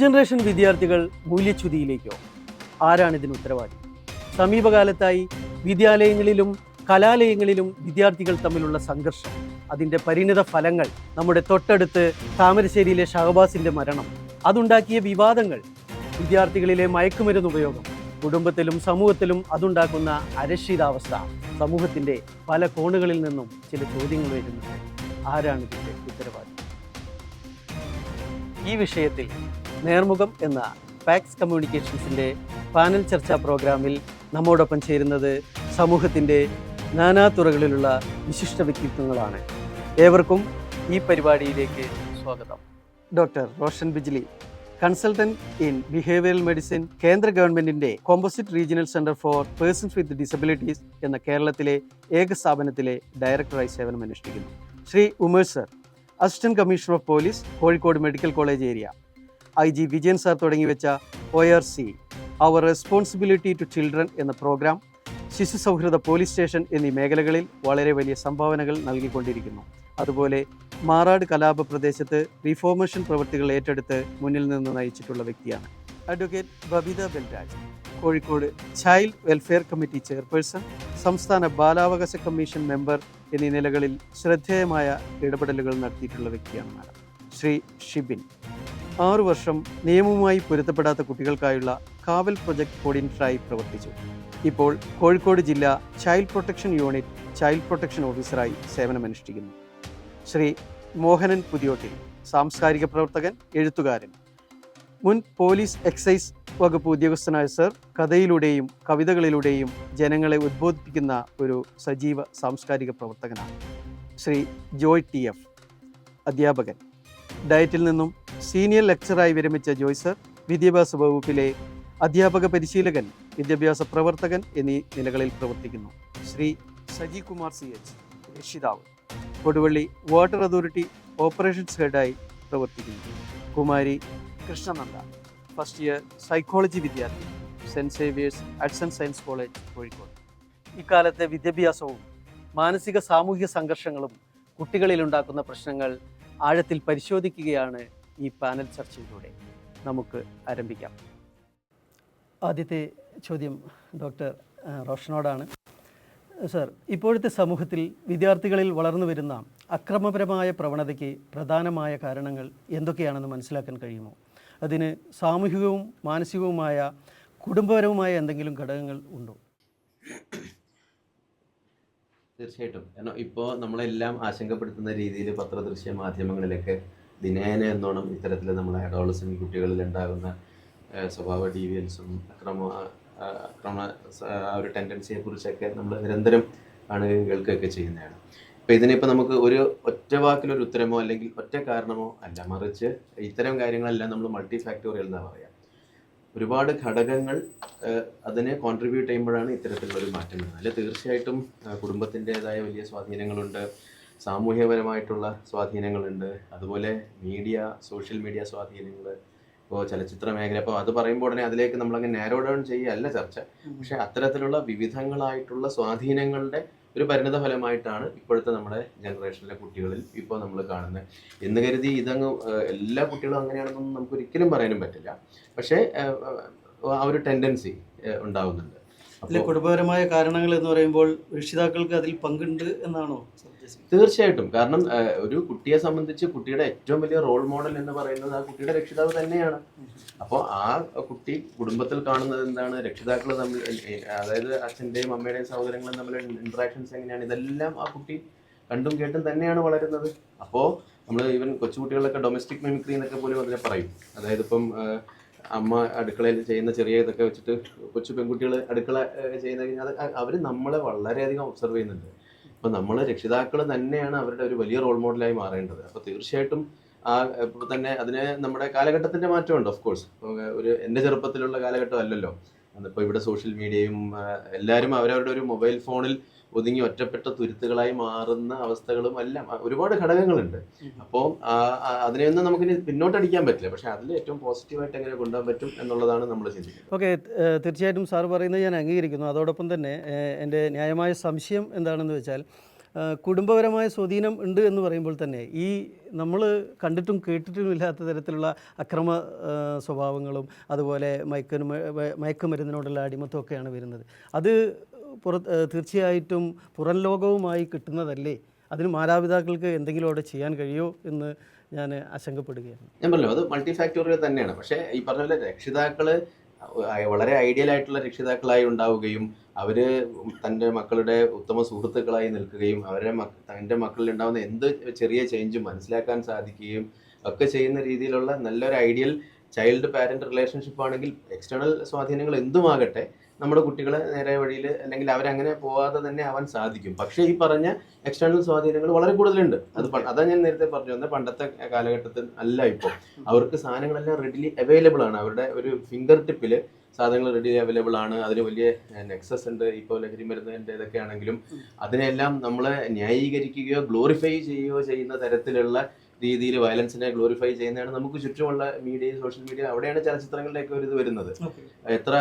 Generation വിദ്യാർത്ഥികൾ മൂല്യച്യുതിയിലേക്കോ? ആരാണ് ഇതിന് ഉത്തരവാദി? സമീപകാലത്തായി വിദ്യാലയങ്ങളിലും കലാലയങ്ങളിലും വിദ്യാർത്ഥികൾ തമ്മിലുള്ള സംഘർഷം അതിന്റെ പരിണിത ഫലങ്ങൾ നമ്മുടെ തൊട്ടടുത്ത് താമരശ്ശേരിയിലെ ഷഹബാസിന്റെ മരണം അതുണ്ടാക്കിയ വിവാദങ്ങൾ വിദ്യാർത്ഥികളിലെ മയക്കുമരുന്ന് ഉപയോഗം കുടുംബത്തിലും സമൂഹത്തിലും അതുണ്ടാക്കുന്ന അരക്ഷിതാവസ്ഥ സമൂഹത്തിന്റെ പല കോണുകളിൽ നിന്നും ചില ചോദ്യങ്ങൾ വരുന്നുണ്ട്. ആരാണ് ഇതിന്റെ ഉത്തരവാദി? ഈ വിഷയത്തിൽ നേർമുഖം എന്ന പാക്സ് കമ്മ്യൂണിക്കേഷൻസിന്റെ പാനൽ ചർച്ചാ പ്രോഗ്രാമിൽ നമ്മോടൊപ്പം ചേരുന്നത് സമൂഹത്തിന്റെ നാനാതുറകളിലുള്ള വിശിഷ്ട വ്യക്തിത്വങ്ങളാണ്. ഏവർക്കും ഈ പരിപാടിയിലേക്ക് സ്വാഗതം. Doctor Roshan Bijlee consultant in behavioural medicine കേന്ദ്ര ഗവൺമെന്റിന്റെ composite regional centre for persons with disabilities എന്ന കേരളത്തിലെ ഏക സ്ഥാപനത്തിലെ ഡയറക്ടറായി സേവനം അനുഷ്ഠിക്കുന്നു Shri Umesh sir assistant commissioner of police Kozhikode medical college area I G Vijayan sir തുടങ്ങി വെച്ച O R C our responsibility to children എന്ന പ്രോഗ്രാം ശിശു സൗഹൃദ പോലീസ് സ്റ്റേഷൻ എന്നീ മേഖലകളിൽ വളരെ വലിയ സംഭാവനകൾ നൽകിക്കൊണ്ടിരിക്കുന്നു. അതുപോലെ മാറാട് കലാപ പ്രദേശത്ത് റീഫോർമേഷൻ പ്രവൃത്തികൾ ഏറ്റെടുത്ത് മുന്നിൽ നിന്ന് നയിച്ചിട്ടുള്ള വ്യക്തിയാണ്. Advocate Babitha Balraj Kozhikode child welfare committee chairperson സംസ്ഥാന ബാലാവകാശ കമ്മീഷൻ മെമ്പർ എന്നീ നിലകളിൽ ശ്രദ്ധേയമായ ഇടപെടലുകൾ നടത്തിയിട്ടുള്ള വ്യക്തിയാണ് മാഡം. ശ്രീ ഷിബിൻ. ആറു വർഷം നിയമവുമായി പൊരുത്തപ്പെടാത്ത കുട്ടികൾക്കായുള്ള കാവൽ പ്രൊജക്ട് കോർഡിനേറ്ററായി പ്രവർത്തിച്ചു. ഇപ്പോൾ കോഴിക്കോട് ജില്ല child protection unit child protection ഓഫീസറായി സേവനമനുഷ്ഠിക്കുന്നു. ശ്രീ മോഹനൻ പുതിയോട്ടിൽ സാംസ്കാരിക പ്രവർത്തകൻ എഴുത്തുകാരൻ. മുൻ പോലീസ് എക്സൈസ് വകുപ്പ് ഉദ്യോഗസ്ഥനായ സർ കഥയിലൂടെയും കവിതകളിലൂടെയും ജനങ്ങളെ ഉദ്ബോധിപ്പിക്കുന്ന ഒരു സജീവ സാംസ്കാരിക പ്രവർത്തകനാണ്. ശ്രീ ജോയ് ടി എഫ് അധ്യാപകൻ. ഡയറ്റിൽ നിന്നും സീനിയർ ലെക്ചറായി വിരമിച്ച ജോയ്സർ വിദ്യാഭ്യാസ വകുപ്പിലെ അധ്യാപക പരിശീലകൻ വിദ്യാഭ്യാസ പ്രവർത്തകൻ എന്നീ നിലകളിൽ പ്രവർത്തിക്കുന്നു. ശ്രീ സജി കുമാർ സി എച്ച് രക്ഷിതാവ് കൊടുവള്ളി വാട്ടർ അതോറിറ്റി ഓപ്പറേഷൻസ് ഹെഡായി പ്രവർത്തിക്കുന്നു. Kumari Krishnananda first year psychology വിദ്യാർത്ഥി saint Xavier's arts and science college Kozhikode. ഇക്കാലത്തെ വിദ്യാഭ്യാസവും മാനസിക സാമൂഹിക സംഘർഷങ്ങളും കുട്ടികളിൽ ഉണ്ടാക്കുന്ന പ്രശ്നങ്ങൾ ആഴത്തിൽ പരിശോധിക്കുകയാണ് ഈ പാനൽ ചർച്ചയിലൂടെ നമുക്ക് ആരംഭിക്കാം. ആദ്യത്തെ ചോദ്യം ഡോക്ടർ റോഷനോടാണ്. സർ ഇപ്പോഴത്തെ സമൂഹത്തിൽ വിദ്യാർത്ഥികളിൽ വളർന്നു വരുന്ന അക്രമപരമായ പ്രവണതയ്ക്ക് പ്രധാനമായ കാരണങ്ങൾ എന്തൊക്കെയാണെന്ന് മനസ്സിലാക്കാൻ കഴിയുമോ? അതിന് സാമൂഹികവും മാനസികവുമായ കുടുംബപരവുമായ എന്തെങ്കിലും ഘടകങ്ങൾ ഉണ്ടോ? തീർച്ചയായിട്ടും. കാരണം ഇപ്പോൾ നമ്മളെല്ലാം ആശങ്കപ്പെടുത്തുന്ന രീതിയിൽ പത്രദൃശ്യ മാധ്യമങ്ങളിലൊക്കെ ദിനേന എന്നോണം ഇത്തരത്തിൽ നമ്മളെ അഡോളസൻ കുട്ടികളിൽ ഉണ്ടാകുന്ന സ്വഭാവ ഡീവിയൻസും അക്രമ അക്രമ ആ ഒരു ടെൻഡൻസിയെ കുറിച്ചൊക്കെ നമ്മൾ നിരന്തരം കാണുകയും കേൾക്കുകയൊക്കെ ചെയ്യുന്നതാണ്. അപ്പോൾ ഇതിനിപ്പോൾ നമുക്ക് ഒരു ഒറ്റ വാക്കിലൊരു ഉത്തരമോ അല്ലെങ്കിൽ ഒറ്റ കാരണമോ അല്ല മറിച്ച് ഇത്തരം കാര്യങ്ങളെല്ലാം നമ്മൾ മൾട്ടി ഫാക്ടോറിയൽ എന്നാണ് പറയുക ഒരുപാട് ഘടകങ്ങൾ അതിനെ കോൺട്രിബ്യൂട്ട് ചെയ്യുമ്പോഴാണ് ഇത്തരത്തിലുള്ള ഒരു മാറ്റം വരുന്നത്. അല്ലെ തീർച്ചയായിട്ടും കുടുംബത്തിന്റെതായ വലിയ സ്വാധീനങ്ങളുണ്ട്. സാമൂഹ്യപരമായിട്ടുള്ള സ്വാധീനങ്ങളുണ്ട്. അതുപോലെ മീഡിയ സോഷ്യൽ മീഡിയ സ്വാധീനങ്ങൾ ഇപ്പോൾ ചലച്ചിത്ര മേഖല അപ്പോൾ അത് പറയുമ്പോൾ ഉടനെ അതിലേക്ക് നമ്മളങ്ങ് നാരോ ഡൗൺ ചെയ്യല്ല ചർച്ച. പക്ഷേ അത്തരത്തിലുള്ള വിവിധങ്ങളായിട്ടുള്ള സ്വാധീനങ്ങളുടെ ഒരു പരിണിത ഫലമായിട്ടാണ് ഇപ്പോഴത്തെ നമ്മുടെ ജനറേഷനിലെ കുട്ടികളിൽ ഇപ്പോൾ നമ്മൾ കാണുന്നത്. എന്ന് കരുതി ഇതങ്ങ് എല്ലാ കുട്ടികളും അങ്ങനെയാണെന്നൊന്നും നമുക്ക് ഒരിക്കലും പറയാനും പറ്റില്ല. പക്ഷേ ആ ഒരു ടെൻഡൻസി ഉണ്ടാവുന്നുണ്ട്. അതിലെ കുടുംബപരമായ കാരണങ്ങൾ എന്ന് പറയുമ്പോൾ രക്ഷിതാക്കൾക്ക് അതിൽ പങ്കുണ്ട് എന്നാണോ? തീർച്ചയായിട്ടും. കാരണം ഒരു കുട്ടിയെ സംബന്ധിച്ച് കുട്ടിയുടെ ഏറ്റവും വലിയ റോൾ മോഡൽ എന്ന് പറയുന്നത് ആ കുട്ടിയുടെ രക്ഷിതാവ് തന്നെയാണ്. അപ്പോൾ ആ കുട്ടി കുടുംബത്തിൽ കാണുന്നത് എന്താണ്? രക്ഷിതാക്കൾ തമ്മിൽ അതായത് അച്ഛന്റെയും അമ്മയുടെയും സഹോദരങ്ങളും തമ്മിൽ ഇൻട്രാക്ഷൻസ് എങ്ങനെയാണ്? ഇതെല്ലാം ആ കുട്ടി കണ്ടും കേട്ടും തന്നെയാണ് വളരുന്നത്. അപ്പോൾ നമ്മൾ ഈവൻ കൊച്ചുകുട്ടികളൊക്കെ ഡൊമസ്റ്റിക് മിമിക്രി എന്നൊക്കെ പോലും അതിനെ പറയും. അതായത് ഇപ്പം അമ്മ അടുക്കളയിൽ ചെയ്യുന്ന ചെറിയ ഇതൊക്കെ വെച്ചിട്ട് കൊച്ചു പെൺകുട്ടികൾ അടുക്കള ചെയ്യുന്ന അത് അവർ നമ്മളെ വളരെയധികം ഒബ്സർവ് ചെയ്യുന്നുണ്ട്. അപ്പോൾ നമ്മളെ രക്ഷിതാക്കൾ തന്നെയാണ് അവരുടെ ഒരു വലിയ റോൾ മോഡലായി മാറേണ്ടത്. അപ്പോൾ തീർച്ചയായിട്ടും ആ ഇപ്പോൾ തന്നെ അതിന് നമ്മുടെ കാലഘട്ടത്തിന്റെ മാറ്റമുണ്ട് ഓഫ് കോഴ്സ് ഒരു എന്റെ ചെറുപ്പത്തിലുള്ള കാലഘട്ടം അല്ലല്ലോ ഇപ്പോൾ ഇവിടെ സോഷ്യൽ മീഡിയയും എല്ലാവരും അവരവരുടെ ഒരു മൊബൈൽ ഫോണിൽ ഒതുങ്ങി ഒറ്റപ്പെട്ട തുരുത്തുകളായി മാറുന്ന അവസ്ഥകളും എല്ലാം ഒരുപാട് ഘടകങ്ങളുണ്ട്. അപ്പോൾ അതിനെയൊന്നും നമുക്കിനി പിന്നോട്ടടിക്കാൻ പറ്റില്ല. പക്ഷെ അതിൽ ഏറ്റവും പോസിറ്റീവായിട്ട് എങ്ങനെ കൊണ്ടുപോകാൻ പറ്റും എന്നുള്ളതാണ് നമ്മൾ ചിന്തിക്കുന്നത്. ഓക്കെ തീർച്ചയായിട്ടും സാർ പറയുന്നത് ഞാൻ അംഗീകരിക്കുന്നു. അതോടൊപ്പം തന്നെ എന്റെ ന്യായമായ സംശയം എന്താണെന്ന് വെച്ചാൽ കുടുംബപരമായ സ്വാധീനം ഉണ്ട് എന്ന് പറയുമ്പോൾ തന്നെ ഈ നമ്മൾ കണ്ടിട്ടും കേട്ടിട്ടും ഇല്ലാത്ത തരത്തിലുള്ള അക്രമ സ്വഭാവങ്ങളും അതുപോലെ മയക്കനു മയക്കുമരുന്നിനോടുള്ള അടിമത്തമൊക്കെയാണ് വരുന്നത്. അത് പുറ ആ, തീർച്ചയായിട്ടും പുറം ലോകവുമായി കിട്ടുന്നതല്ലേ? അതിന് മാതാപിതാക്കൾക്ക് എന്തെങ്കിലും അവിടെ ചെയ്യാൻ കഴിയോ എന്ന് ഞാൻ ആശങ്കപ്പെടുകയാണ്. ഞാൻ പറഞ്ഞു അത് മൾട്ടി ഫാക്ടോറിയൽ തന്നെയാണ്. പക്ഷേ ഈ പറഞ്ഞ പോലെ രക്ഷിതാക്കൾ വളരെ ഐഡിയൽ ആയിട്ടുള്ള രക്ഷിതാക്കളായി ഉണ്ടാവുകയും അവർ തന്റെ മക്കളുടെ ഉത്തമ സുഹൃത്തുക്കളായി നിൽക്കുകയും അവരെ മക്ക തന്റെ മക്കളിൽ ഉണ്ടാകുന്ന എന്ത് ചെറിയ ചേഞ്ചും മനസ്സിലാക്കാൻ സാധിക്കുകയും ഒക്കെ ചെയ്യുന്ന രീതിയിലുള്ള നല്ലൊരു ഐഡിയൽ ചൈൽഡ് പാരന്റ് റിലേഷൻഷിപ്പ് ആണെങ്കിൽ എക്സ്റ്റേണൽ സ്വാധീനങ്ങൾ എന്തുമാകട്ടെ നമ്മുടെ കുട്ടികളെ നേരെ വഴിയിൽ അല്ലെങ്കിൽ അവരങ്ങനെ പോവാതെ തന്നെ ആവാൻ സാധിക്കും. പക്ഷേ ഈ പറഞ്ഞ എക്സ്റ്റേണൽ സ്വാധീനങ്ങൾ വളരെ കൂടുതലുണ്ട്. അത് അതാ ഞാൻ നേരത്തെ പറഞ്ഞു വന്ന പണ്ടത്തെ കാലഘട്ടത്തിൽ അല്ല ഇപ്പോൾ അവർക്ക് സാധനങ്ങളെല്ലാം റെഡിലി അവൈലബിൾ ആണ്. അവരുടെ ഒരു ഫിംഗർ ടിപ്പിൽ സാധനങ്ങൾ റെഡി അവൈലബിൾ ആണ്. അതിന് വലിയ നെക്സസ് ഉണ്ട്. ഇപ്പോൾ ലഹരി മരുന്നിന്റെ ഇതൊക്കെ ആണെങ്കിലും അതിനെല്ലാം നമ്മൾ ന്യായീകരിക്കുകയോ ഗ്ലോറിഫൈ ചെയ്യുകയോ ചെയ്യുന്ന തരത്തിലുള്ള രീതിയിൽ വയലൻസിനെ ഗ്ലോറിഫൈ ചെയ്യുന്നതാണ് നമുക്ക് ചുറ്റുമുള്ള മീഡിയ സോഷ്യൽ മീഡിയ അവിടെയാണ് ചലച്ചിത്രങ്ങളിലേക്ക് ഒരു ഇത് വരുന്നത്. എത്ര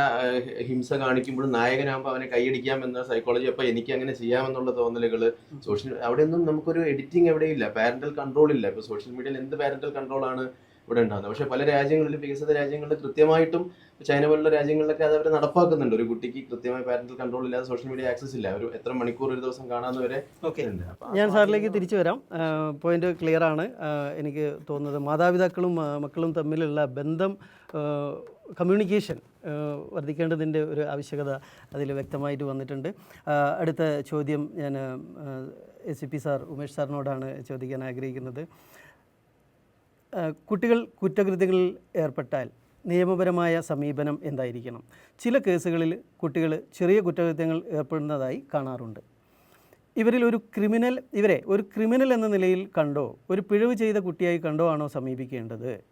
ഹിംസ കാണിക്കുമ്പോഴും നായകനാകുമ്പോൾ അവനെ കൈയടിക്കാം എന്ന സൈക്കോളജി അപ്പൊ എനിക്ക് അങ്ങനെ ചെയ്യാമെന്നുള്ള തോന്നലുകൾ സോഷ്യൽ അവിടെയൊന്നും നമുക്കൊരു എഡിറ്റിംഗ് എവിടെയില്ല പാരന്റൽ കൺട്രോൾ ഇല്ല. ഇപ്പൊ സോഷ്യൽ മീഡിയയിൽ എന്ത് പാരന്റൽ കൺട്രോൾ ആണ്? ഇവിടെ ഉണ്ടാകുന്നത്. പക്ഷെ പല രാജ്യങ്ങളിലും വികസിത രാജ്യങ്ങളിൽ കൃത്യമായിട്ടും ചൈന പോലുള്ള രാജ്യങ്ങളിലൊക്കെ അത് അവർ നടപ്പാക്കുന്നുണ്ട്. ഒരു കുട്ടിക്ക് കൃത്യമായി പാരന്റൽ കൺട്രോൾ ഇല്ലാതെ സോഷ്യൽ മീഡിയ ആക്സസ് ഇല്ല. ഒരു എത്ര മണിക്കൂർ ഒരു ദിവസം കാണാൻ വരെ ഞാൻ സാറിലേക്ക് തിരിച്ചു വരാം. പോയിന്റ് ക്ലിയർ ആണ്. എനിക്ക് തോന്നുന്നത് മാതാപിതാക്കളും മക്കളും തമ്മിലുള്ള ബന്ധം കമ്മ്യൂണിക്കേഷൻ വർദ്ധിക്കേണ്ടതിന്റെ ഒരു ആവശ്യകത അതിൽ വ്യക്തമായിട്ട് വന്നിട്ടുണ്ട്. അടുത്ത ചോദ്യം ഞാൻ A C P sir Umesh സാറിനോടാണ് ചോദിക്കാൻ ആഗ്രഹിക്കുന്നത്. കുട്ടികൾ കുറ്റകൃത്യങ്ങളിൽ ഏർപ്പെട്ടാൽ നിയമപരമായ സമീപനം എന്തായിരിക്കണം? ചില കേസുകളിൽ കുട്ടികൾ ചെറിയ കുറ്റകൃത്യങ്ങൾ ഏർപ്പെടുന്നതായി കാണാറുണ്ട്. ഇവരിൽ ഒരു ക്രിമിനൽ ഇവരെ ഒരു ക്രിമിനൽ എന്ന നിലയിൽ കണ്ടോ ഒരു പിഴവ് ചെയ്ത കുട്ടിയായി കണ്ടോ ആണോ സമീപിക്കേണ്ടത്?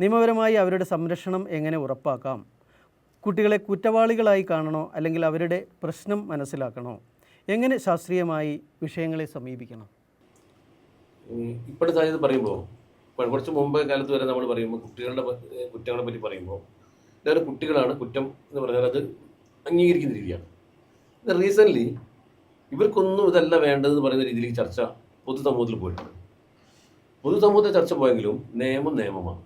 നിയമപരമായി അവരുടെ സംരക്ഷണം എങ്ങനെ ഉറപ്പാക്കാം? കുട്ടികളെ കുറ്റവാളികളായി കാണണോ അല്ലെങ്കിൽ അവരുടെ പ്രശ്നം മനസ്സിലാക്കണോ? എങ്ങനെ ശാസ്ത്രീയമായി വിഷയങ്ങളെ സമീപിക്കണം? ഇപ്പോഴത്തെ പറയുമ്പോൾ കുറച്ച് മുമ്പ് കാലത്ത് വരെ നമ്മൾ പറയുമ്പോൾ കുട്ടികളുടെ കുറ്റങ്ങളെ പറ്റി പറയുമ്പോൾ ഇതൊരു കുട്ടികളാണ് കുറ്റം എന്ന് പറഞ്ഞാൽ അത് അംഗീകരിക്കുന്ന രീതിയാണ്. റീസെന്റ്ലി ഇവർക്കൊന്നും ഇതല്ല വേണ്ടതെന്ന് പറയുന്ന രീതിയിലേക്ക് ചർച്ച പൊതുസമൂഹത്തിൽ പോയിട്ടുണ്ട്. പൊതുസമൂഹത്തെ ചർച്ച പോയെങ്കിലും നിയമം നിയമമാണ്.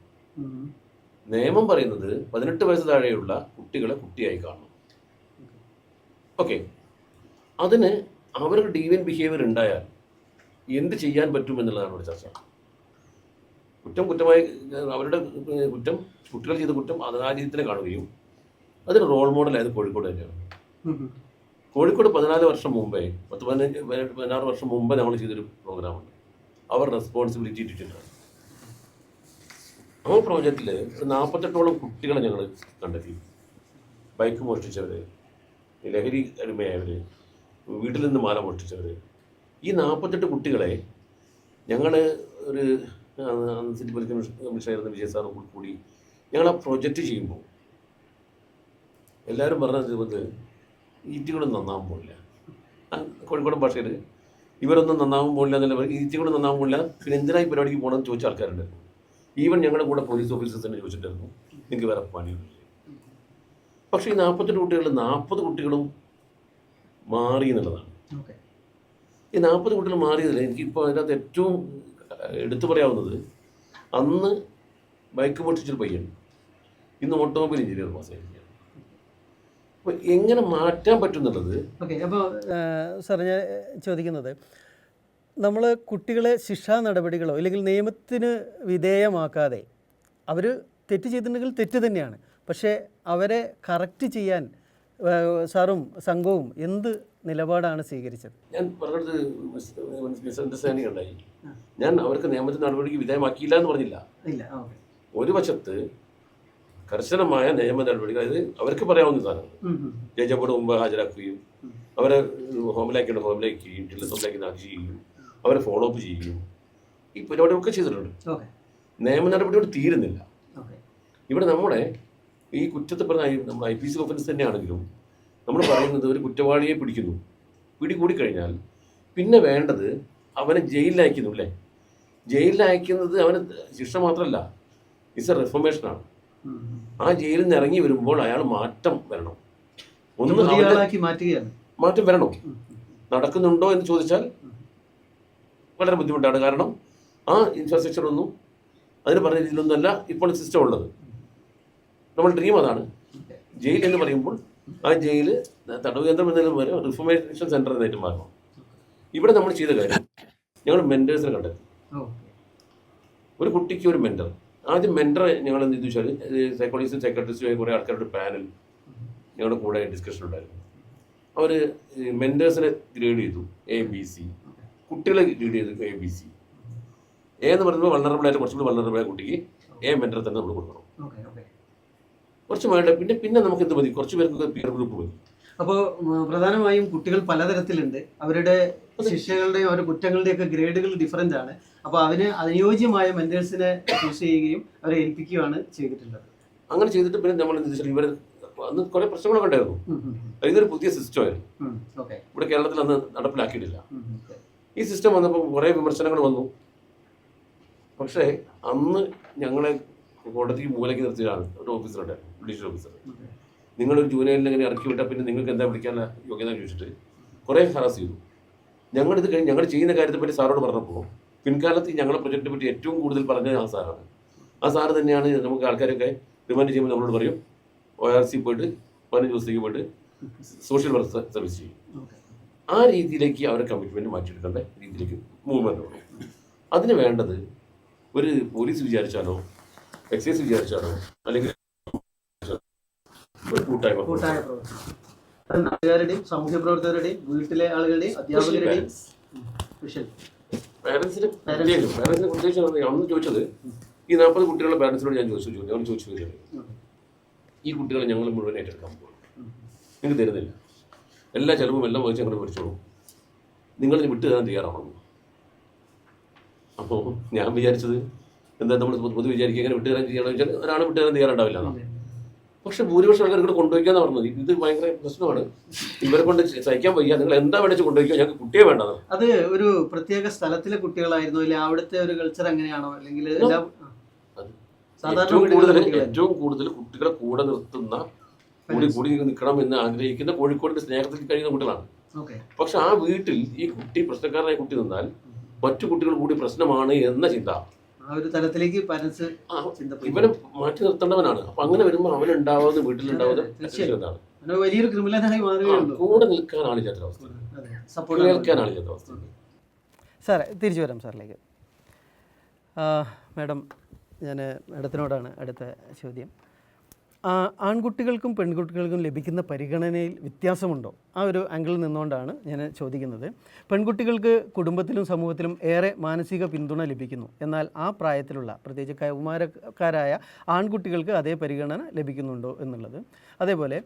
നിയമം പറയുന്നത് പതിനെട്ട് വയസ്സ് താഴെയുള്ള കുട്ടികളെ കുട്ടിയായി കാണണം. ഓക്കെ. അതിന് അവർക്ക് ഡീവിയൻ ബിഹേവിയർ ഉണ്ടായാൽ എന്ത് ചെയ്യാൻ പറ്റും എന്നുള്ളതാണ് ഒരു ചർച്ച. കുറ്റം കുറ്റമായി അവരുടെ കുറ്റം കുട്ടികൾ ചെയ്ത കുറ്റം അതിനാ രീതിയിൽ തന്നെ കാണുകയും. അതിന് റോൾ മോഡൽ മോഡലായത് കോഴിക്കോട് തന്നെയാണ്. കോഴിക്കോട് പതിനാല് വർഷം മുമ്പേ പത്ത് പതിനഞ്ച് പതിനെട്ട് പതിനാറ് വർഷം മുമ്പേ നമ്മൾ ചെയ്തൊരു പ്രോഗ്രാമുണ്ട് അവർ റെസ്പോൺസിബിലിറ്റി ഇട്ടിട്ടുണ്ട് ആ പ്രോജക്റ്റിൽ നാൽപ്പത്തെട്ടോളം കുട്ടികളെ ഞങ്ങൾ കണ്ടെത്തി. ബൈക്ക് മോഷ്ടിച്ചവർ ലഹരി അടിമയായവർ വീട്ടിൽ നിന്ന് മാല മോഷ്ടിച്ചവർ ഈ നാൽപ്പത്തെട്ട് കുട്ടികളെ ഞങ്ങൾ ഒരു സിറ്റി പോലീസ് കമ്മീഷണറായിരുന്ന വിജയ സാറും കൂടി ഞങ്ങൾ ആ പ്രൊജക്റ്റ് ചെയ്യുമ്പോൾ എല്ലാവരും പറഞ്ഞ ജീവിതത്തിൽ ഈറ്റികളും നന്നാവാൻ പോകില്ല കോഴിക്കോട് ഭാഷയിൽ ഇവരൊന്നും നന്നാവാൻ പോകില്ല എന്നല്ല ഈറ്റികളും നന്നാവാൻ പോകില്ല പിന്നെ എന്തിനായി പരിപാടിക്ക് പോകണമെന്ന് ചോദിച്ച ആൾക്കാരുണ്ട് ഈവൻ ഞങ്ങളുടെ കൂടെ പോലീസ് ഓഫീസേഴ്സ് തന്നെ ചോദിച്ചിട്ടായിരുന്നു എനിക്ക് വേറെ പണിയൊന്നുമില്ല പക്ഷേ ഈ നാൽപ്പത്തെട്ട് കുട്ടികളിൽ നാൽപ്പത് കുട്ടികളും മാറി എന്നുള്ളതാണ്. ഈ നാൽപ്പത് കുട്ടികൾ മാറിയതിൽ എനിക്കിപ്പോൾ അതിനകത്ത് ഏറ്റവും എടുത്തു പറയാവുന്നത് അന്ന് ബൈക്ക് പൊട്ടിച്ചൊരു പയ്യൻ ഇന്ന് ഓട്ടോമൊബൈൽ എഞ്ചിനീയർ പാസ്സായിരിക്കുകയാണ്. അപ്പോൾ എങ്ങനെ മാറ്റാൻ പറ്റുന്നുള്ളത്? ഓക്കെ അപ്പോൾ സാർ ഞാൻ ചോദിക്കുന്നത് നമ്മൾ കുട്ടികളെ ശിക്ഷാ നടപടികളോ അല്ലെങ്കിൽ നിയമത്തിന് വിധേയമാക്കാതെ അവർ തെറ്റ് ചെയ്തിട്ടുണ്ടെങ്കിൽ തെറ്റ് തന്നെയാണ്. പക്ഷേ അവരെ കറക്റ്റ് ചെയ്യാൻ സാറും സംഘവും എന്ത് നിലപാടാണ് സ്വീകരിച്ചത്? ഞാൻ പറഞ്ഞത് മിസ്അണ്ടർസ്റ്റാൻഡിങ് ഉണ്ടായി. ഞാൻ അവർക്ക് നിയമത്തിന് നടപടിക്ക് വിധേയമാക്കിയില്ല എന്ന് പറഞ്ഞില്ല. ഒരു വശത്ത് കർശനമായ നിയമ നടപടികൾ അതായത് അവർക്ക് പറയാവുന്ന സാധനങ്ങൾ. ജഡ്ജപ്പോട് മുമ്പ് ഹാജരാക്കുകയും അവരെ ഹോമിലാക്കേണ്ട ഹോമിലാക്കുകയും ടെലിസോമിലേക്ക് നാക്കി ചെയ്യും അവരെ ഫോളോ അപ്പ് ചെയ്യുകയും ഈ പരിപാടിയൊക്കെ ചെയ്തിട്ടുണ്ട്. നിയമ നടപടിയോട് തീരുന്നില്ല. ഇവിടെ നമ്മുടെ ഈ കുറ്റത്തെ പറഞ്ഞ നമ്മൾ നമ്മുടെ ഐ പി സി ഓഫീസ് തന്നെയാണെങ്കിലും നമ്മൾ പറയുന്നത് ഒരു കുറ്റവാളിയെ പിടിക്കുന്നു. പിടികൂടി കഴിഞ്ഞാൽ പിന്നെ വേണ്ടത് അവനെ ജയിലിൽ അയക്കുന്നു അല്ലേ ജയിലിൽ അയക്കുന്നത് അവന് ശിക്ഷ മാത്രമല്ല ഇറ്റ്സ് എ റെഫർമേഷനാണ് ആ ജയിലിൽ നിന്ന് ഇറങ്ങി വരുമ്പോൾ അയാൾ മാറ്റം വരണം. ഒന്ന് മാറ്റം വരണം. നടക്കുന്നുണ്ടോ എന്ന് ചോദിച്ചാൽ വളരെ ബുദ്ധിമുട്ടാണ്. കാരണം ആ ഇൻഫ്രാസ്ട്രക്ചർ ഒന്നും അതിന് പറഞ്ഞ രീതിയിലൊന്നുമല്ല ഇപ്പോൾ സിസ്റ്റം ഉള്ളത്. നമ്മൾ ഡ്രീം അതാണ്. ജയിൽ എന്ന് പറയുമ്പോൾ ആ ജയിൽ തടവ് കേന്ദ്രം എന്നതിലും വരെ റിഫോർമേഷൻ സെന്റർ എന്നായിട്ട് മാറണം. ഇവിടെ നമ്മൾ ചെയ്ത കാര്യം. ഞങ്ങൾ മെന്റേഴ്സിനെ കണ്ടത് ഒരു കുട്ടിക്ക് ഒരു മെന്റർ ആദ്യം മെന്റർ ഞങ്ങൾ എന്ത് ചെയ്തു വെച്ചാൽ സൈക്കോളജിസ്റ്റും സൈക്കട്രിസ്റ്റും കുറേ ആൾക്കാരുടെ പാനൽ ഞങ്ങളുടെ കൂടെ ഡിസ്കഷൻ ഉണ്ടായിരുന്നു. അവർ മെന്റേഴ്സിനെ ഗ്രേഡ് ചെയ്തു. എ ബി സി കുട്ടികളെ ഗ്രേഡ് ചെയ്തു എ ബി സി എ എന്ന് പറയുമ്പോൾ വള്ളറബിൾ ആയിട്ട് കുറച്ചുകൂടി വള്ളറബിൾ ആയ കുട്ടിക്ക് എ മെന്റർ തന്നെ നമ്മൾ കൊടുക്കണം. കുറച്ച് വേണ്ട പിന്നെ പിന്നെ നമുക്ക് എന്ത് മതി? കുറച്ച് പേർക്ക് പിയർ ഗ്രൂപ്പ് മതി. അപ്പോൾ പ്രധാനമായും കുട്ടികൾ പലതരത്തിലുണ്ട്. അവരുടെ ശിക്ഷകളുടെയും അവരുടെ കുറ്റങ്ങളുടെയും ഒക്കെ ഗ്രേഡുകൾ ഡിഫറന്റ് ആണ്. അപ്പോൾ അതിന് അനുയോജ്യമായ മെന്റേഴ്സിനെ ചൂസ് ചെയ്യുകയും അവരെ ഏൽപ്പിക്കുകയാണ് ചെയ്തിട്ടുള്ളത്. അങ്ങനെ ചെയ്തിട്ട് പിന്നെ നമ്മൾ ഇവർ അന്ന് കുറെ പ്രശ്നങ്ങളൊക്കെ ഉണ്ടായിരുന്നു ഇതൊരു പുതിയ സിസ്റ്റമായിരുന്നു ആയിരുന്നു. ഇവിടെ കേരളത്തിൽ അന്ന് നടപ്പിലാക്കിയിട്ടില്ല. ഈ സിസ്റ്റം വന്നപ്പോൾ കുറേ വിമർശനങ്ങൾ വന്നു. പക്ഷേ അന്ന് ഞങ്ങളെ കോടതി മൂലയ്ക്ക് നിർത്തിയതാണ് ഒരു ഓഫീസറുണ്ടായിരുന്നു ജുഡീഷ്യൽ ഓഫീസർ നിങ്ങളൊരു ജൂനിയറിനെ ഇങ്ങനെ ഇറക്കി വിട്ടാൽ പിന്നെ നിങ്ങൾക്ക് എന്താ പിടിക്കാൻ യോഗ്യത ചോദിച്ചിട്ട് കുറേ ഹറാസ് ചെയ്തു. ഞങ്ങൾ ഇത് കഴിഞ്ഞ് ഞങ്ങൾ ചെയ്യുന്ന കാര്യത്തെ പറ്റി സാറോട് പറഞ്ഞപ്പോൾ പിൻകാലത്ത് ഞങ്ങളെ പ്രൊജക്റ്റിനെ പറ്റി ഏറ്റവും കൂടുതൽ പറഞ്ഞത് ആ സാറാണ്. ആ സാറ് തന്നെയാണ് നമുക്ക് ആൾക്കാരൊക്കെ റിമാൻഡ് ചെയ്യുമ്പോൾ നമ്മളോട് പറയും ഒ ആർ സി പോയിട്ട് പതിനഞ്ച് ദിവസത്തേക്ക് പോയിട്ട് സോഷ്യൽ വർക്ക് സർവീസ് ചെയ്യും. ആ രീതിയിലേക്ക് അവരുടെ കമ്മിറ്റ്മെന്റ് മാറ്റിയെടുക്കേണ്ട രീതിയിലേക്ക് മൂവ്മെന്റ് ഉള്ളു അതിന് വേണ്ടത് ഒരു പോലീസ് വിചാരിച്ചാലോ എക്സൈസ് വിചാരിച്ചാലോ അല്ലെങ്കിൽ ഒരു കൂട്ടായ്മ. കൂട്ടായ പ്രവർത്തനം. നാട്ടുകാരുടെയും സാമൂഹ്യ പ്രവർത്തകരുടെയും വീട്ടിലെ ആളുകളുടെയും അധ്യാപകരുടെയും വിഷയം. പാരന്റ്സിന് പാരന്റ്സിനെ പ്രത്യേകിച്ച് അന്ന് ചോദിച്ചത് ഈ നാൽപ്പത് കുട്ടികളുടെ പാരന്റ്സിനോട് ഞാൻ ചോദിച്ചു ചോദിച്ചു ഞങ്ങൾ ചോദിച്ചു ചോദിച്ചത് ഈ കുട്ടികളെ ഞങ്ങൾ മുഴുവൻ ഏറ്റെടുക്കാൻ പോകും നിങ്ങൾക്ക് തരുന്നില്ല. എല്ലാ ചെലവും എല്ലാം വഹിച്ച് ഞങ്ങൾ പഠിച്ചോളൂ. നിങ്ങൾ വിട്ടു തരാൻ തയ്യാറാണോ അപ്പോൾ ഞാൻ വിചാരിച്ചത് എന്താ നമ്മൾ പൊതു വിചാരിക്കുക എങ്ങനെ വിട്ടു തരാൻ ചെയ്യണമെന്ന് വെച്ചാൽ ഒരാൾ വിട്ടു തരാൻ തയ്യാറുണ്ടാവില്ല എന്നാണ് പക്ഷെ ഭൂരിപക്ഷം ആൾക്കാർ ഇവിടെ കൊണ്ടുപോയിക്കാന്ന് പറഞ്ഞത്. ഇത് ഭയങ്കര പ്രശ്നമാണ്. ഇവരെ കൊണ്ട് സഹിക്കാൻ വയ്യ. നിങ്ങൾ എന്താ വേണമെങ്കിൽ കൊണ്ടുപോയിക്കോ? ഞങ്ങൾക്ക് കുട്ടിയെ വേണ്ടത്. അത് ഒരു പ്രത്യേക സ്ഥലത്തിലെ കുട്ടികളായിരുന്നു. അല്ലെ അവിടുത്തെ ഒരു കൾച്ചർ എങ്ങനെയാണോ അല്ലെങ്കിൽ ഏറ്റവും കൂടുതൽ ഏറ്റവും കൂടുതൽ കുട്ടികളെ കൂടെ നിർത്തുന്ന കൂടി കൂടി നിൽക്കണം എന്ന് ആഗ്രഹിക്കുന്ന കോഴിക്കോടിന്റെ സ്നേഹത്തിൽ കഴിയുന്ന കുട്ടികളാണ്. പക്ഷെ ആ വീട്ടിൽ ഈ കുട്ടി പ്രശ്നക്കാരനായ കുട്ടി നിന്നാൽ മറ്റു കുട്ടികൾ കൂടി പ്രശ്നമാണ് എന്ന ചിന്ത. ഒരു തലത്തിലേക്ക് ചിന്തപ്പെടുന്നു ഇവനെ മാറ്റി നിർത്തേണ്ടവനാണ്. അപ്പൊ അങ്ങനെ വരുമ്പോൾ അവനുണ്ടാവുന്ന വീട്ടിലുണ്ടാവുന്ന തീർച്ചയായും. എന്താണ് അങ്ങനെ വലിയൊരു ക്രിമിനലായി മാറുകയുള്ളൂ കൂടെ നിൽക്കാനാണ് ആളില്ലാത്ത അവസ്ഥ കേൾക്കാൻ ആളില്ലാത്ത അവസ്ഥ സാറേ തിരിച്ചു വരാം സാറിലേക്ക്. മേഡം മാഡം ഞാൻ മേഡത്തിനോടാണ് അടുത്ത ചോദ്യം. ആൺകുട്ടികൾക്കും പെൺകുട്ടികൾക്കും ലഭിക്കുന്ന പരിഗണനയിൽ വ്യത്യാസമുണ്ടോ? ആ ഒരു ആംഗിളിൽ നിന്നുകൊണ്ടാണ് ഞാൻ ചോദിക്കുന്നത്. പെൺകുട്ടികൾക്ക് കുടുംബത്തിലും സമൂഹത്തിലും ഏറെ മാനസിക പിന്തുണ ലഭിക്കുന്നു. എന്നാൽ ആ പ്രായത്തിലുള്ള പ്രത്യേകിച്ച് കൗമാരക്കാരായ ആൺകുട്ടികൾക്ക് അതേ പരിഗണന ലഭിക്കുന്നുണ്ടോ എന്നുള്ളത്. അതേപോലെ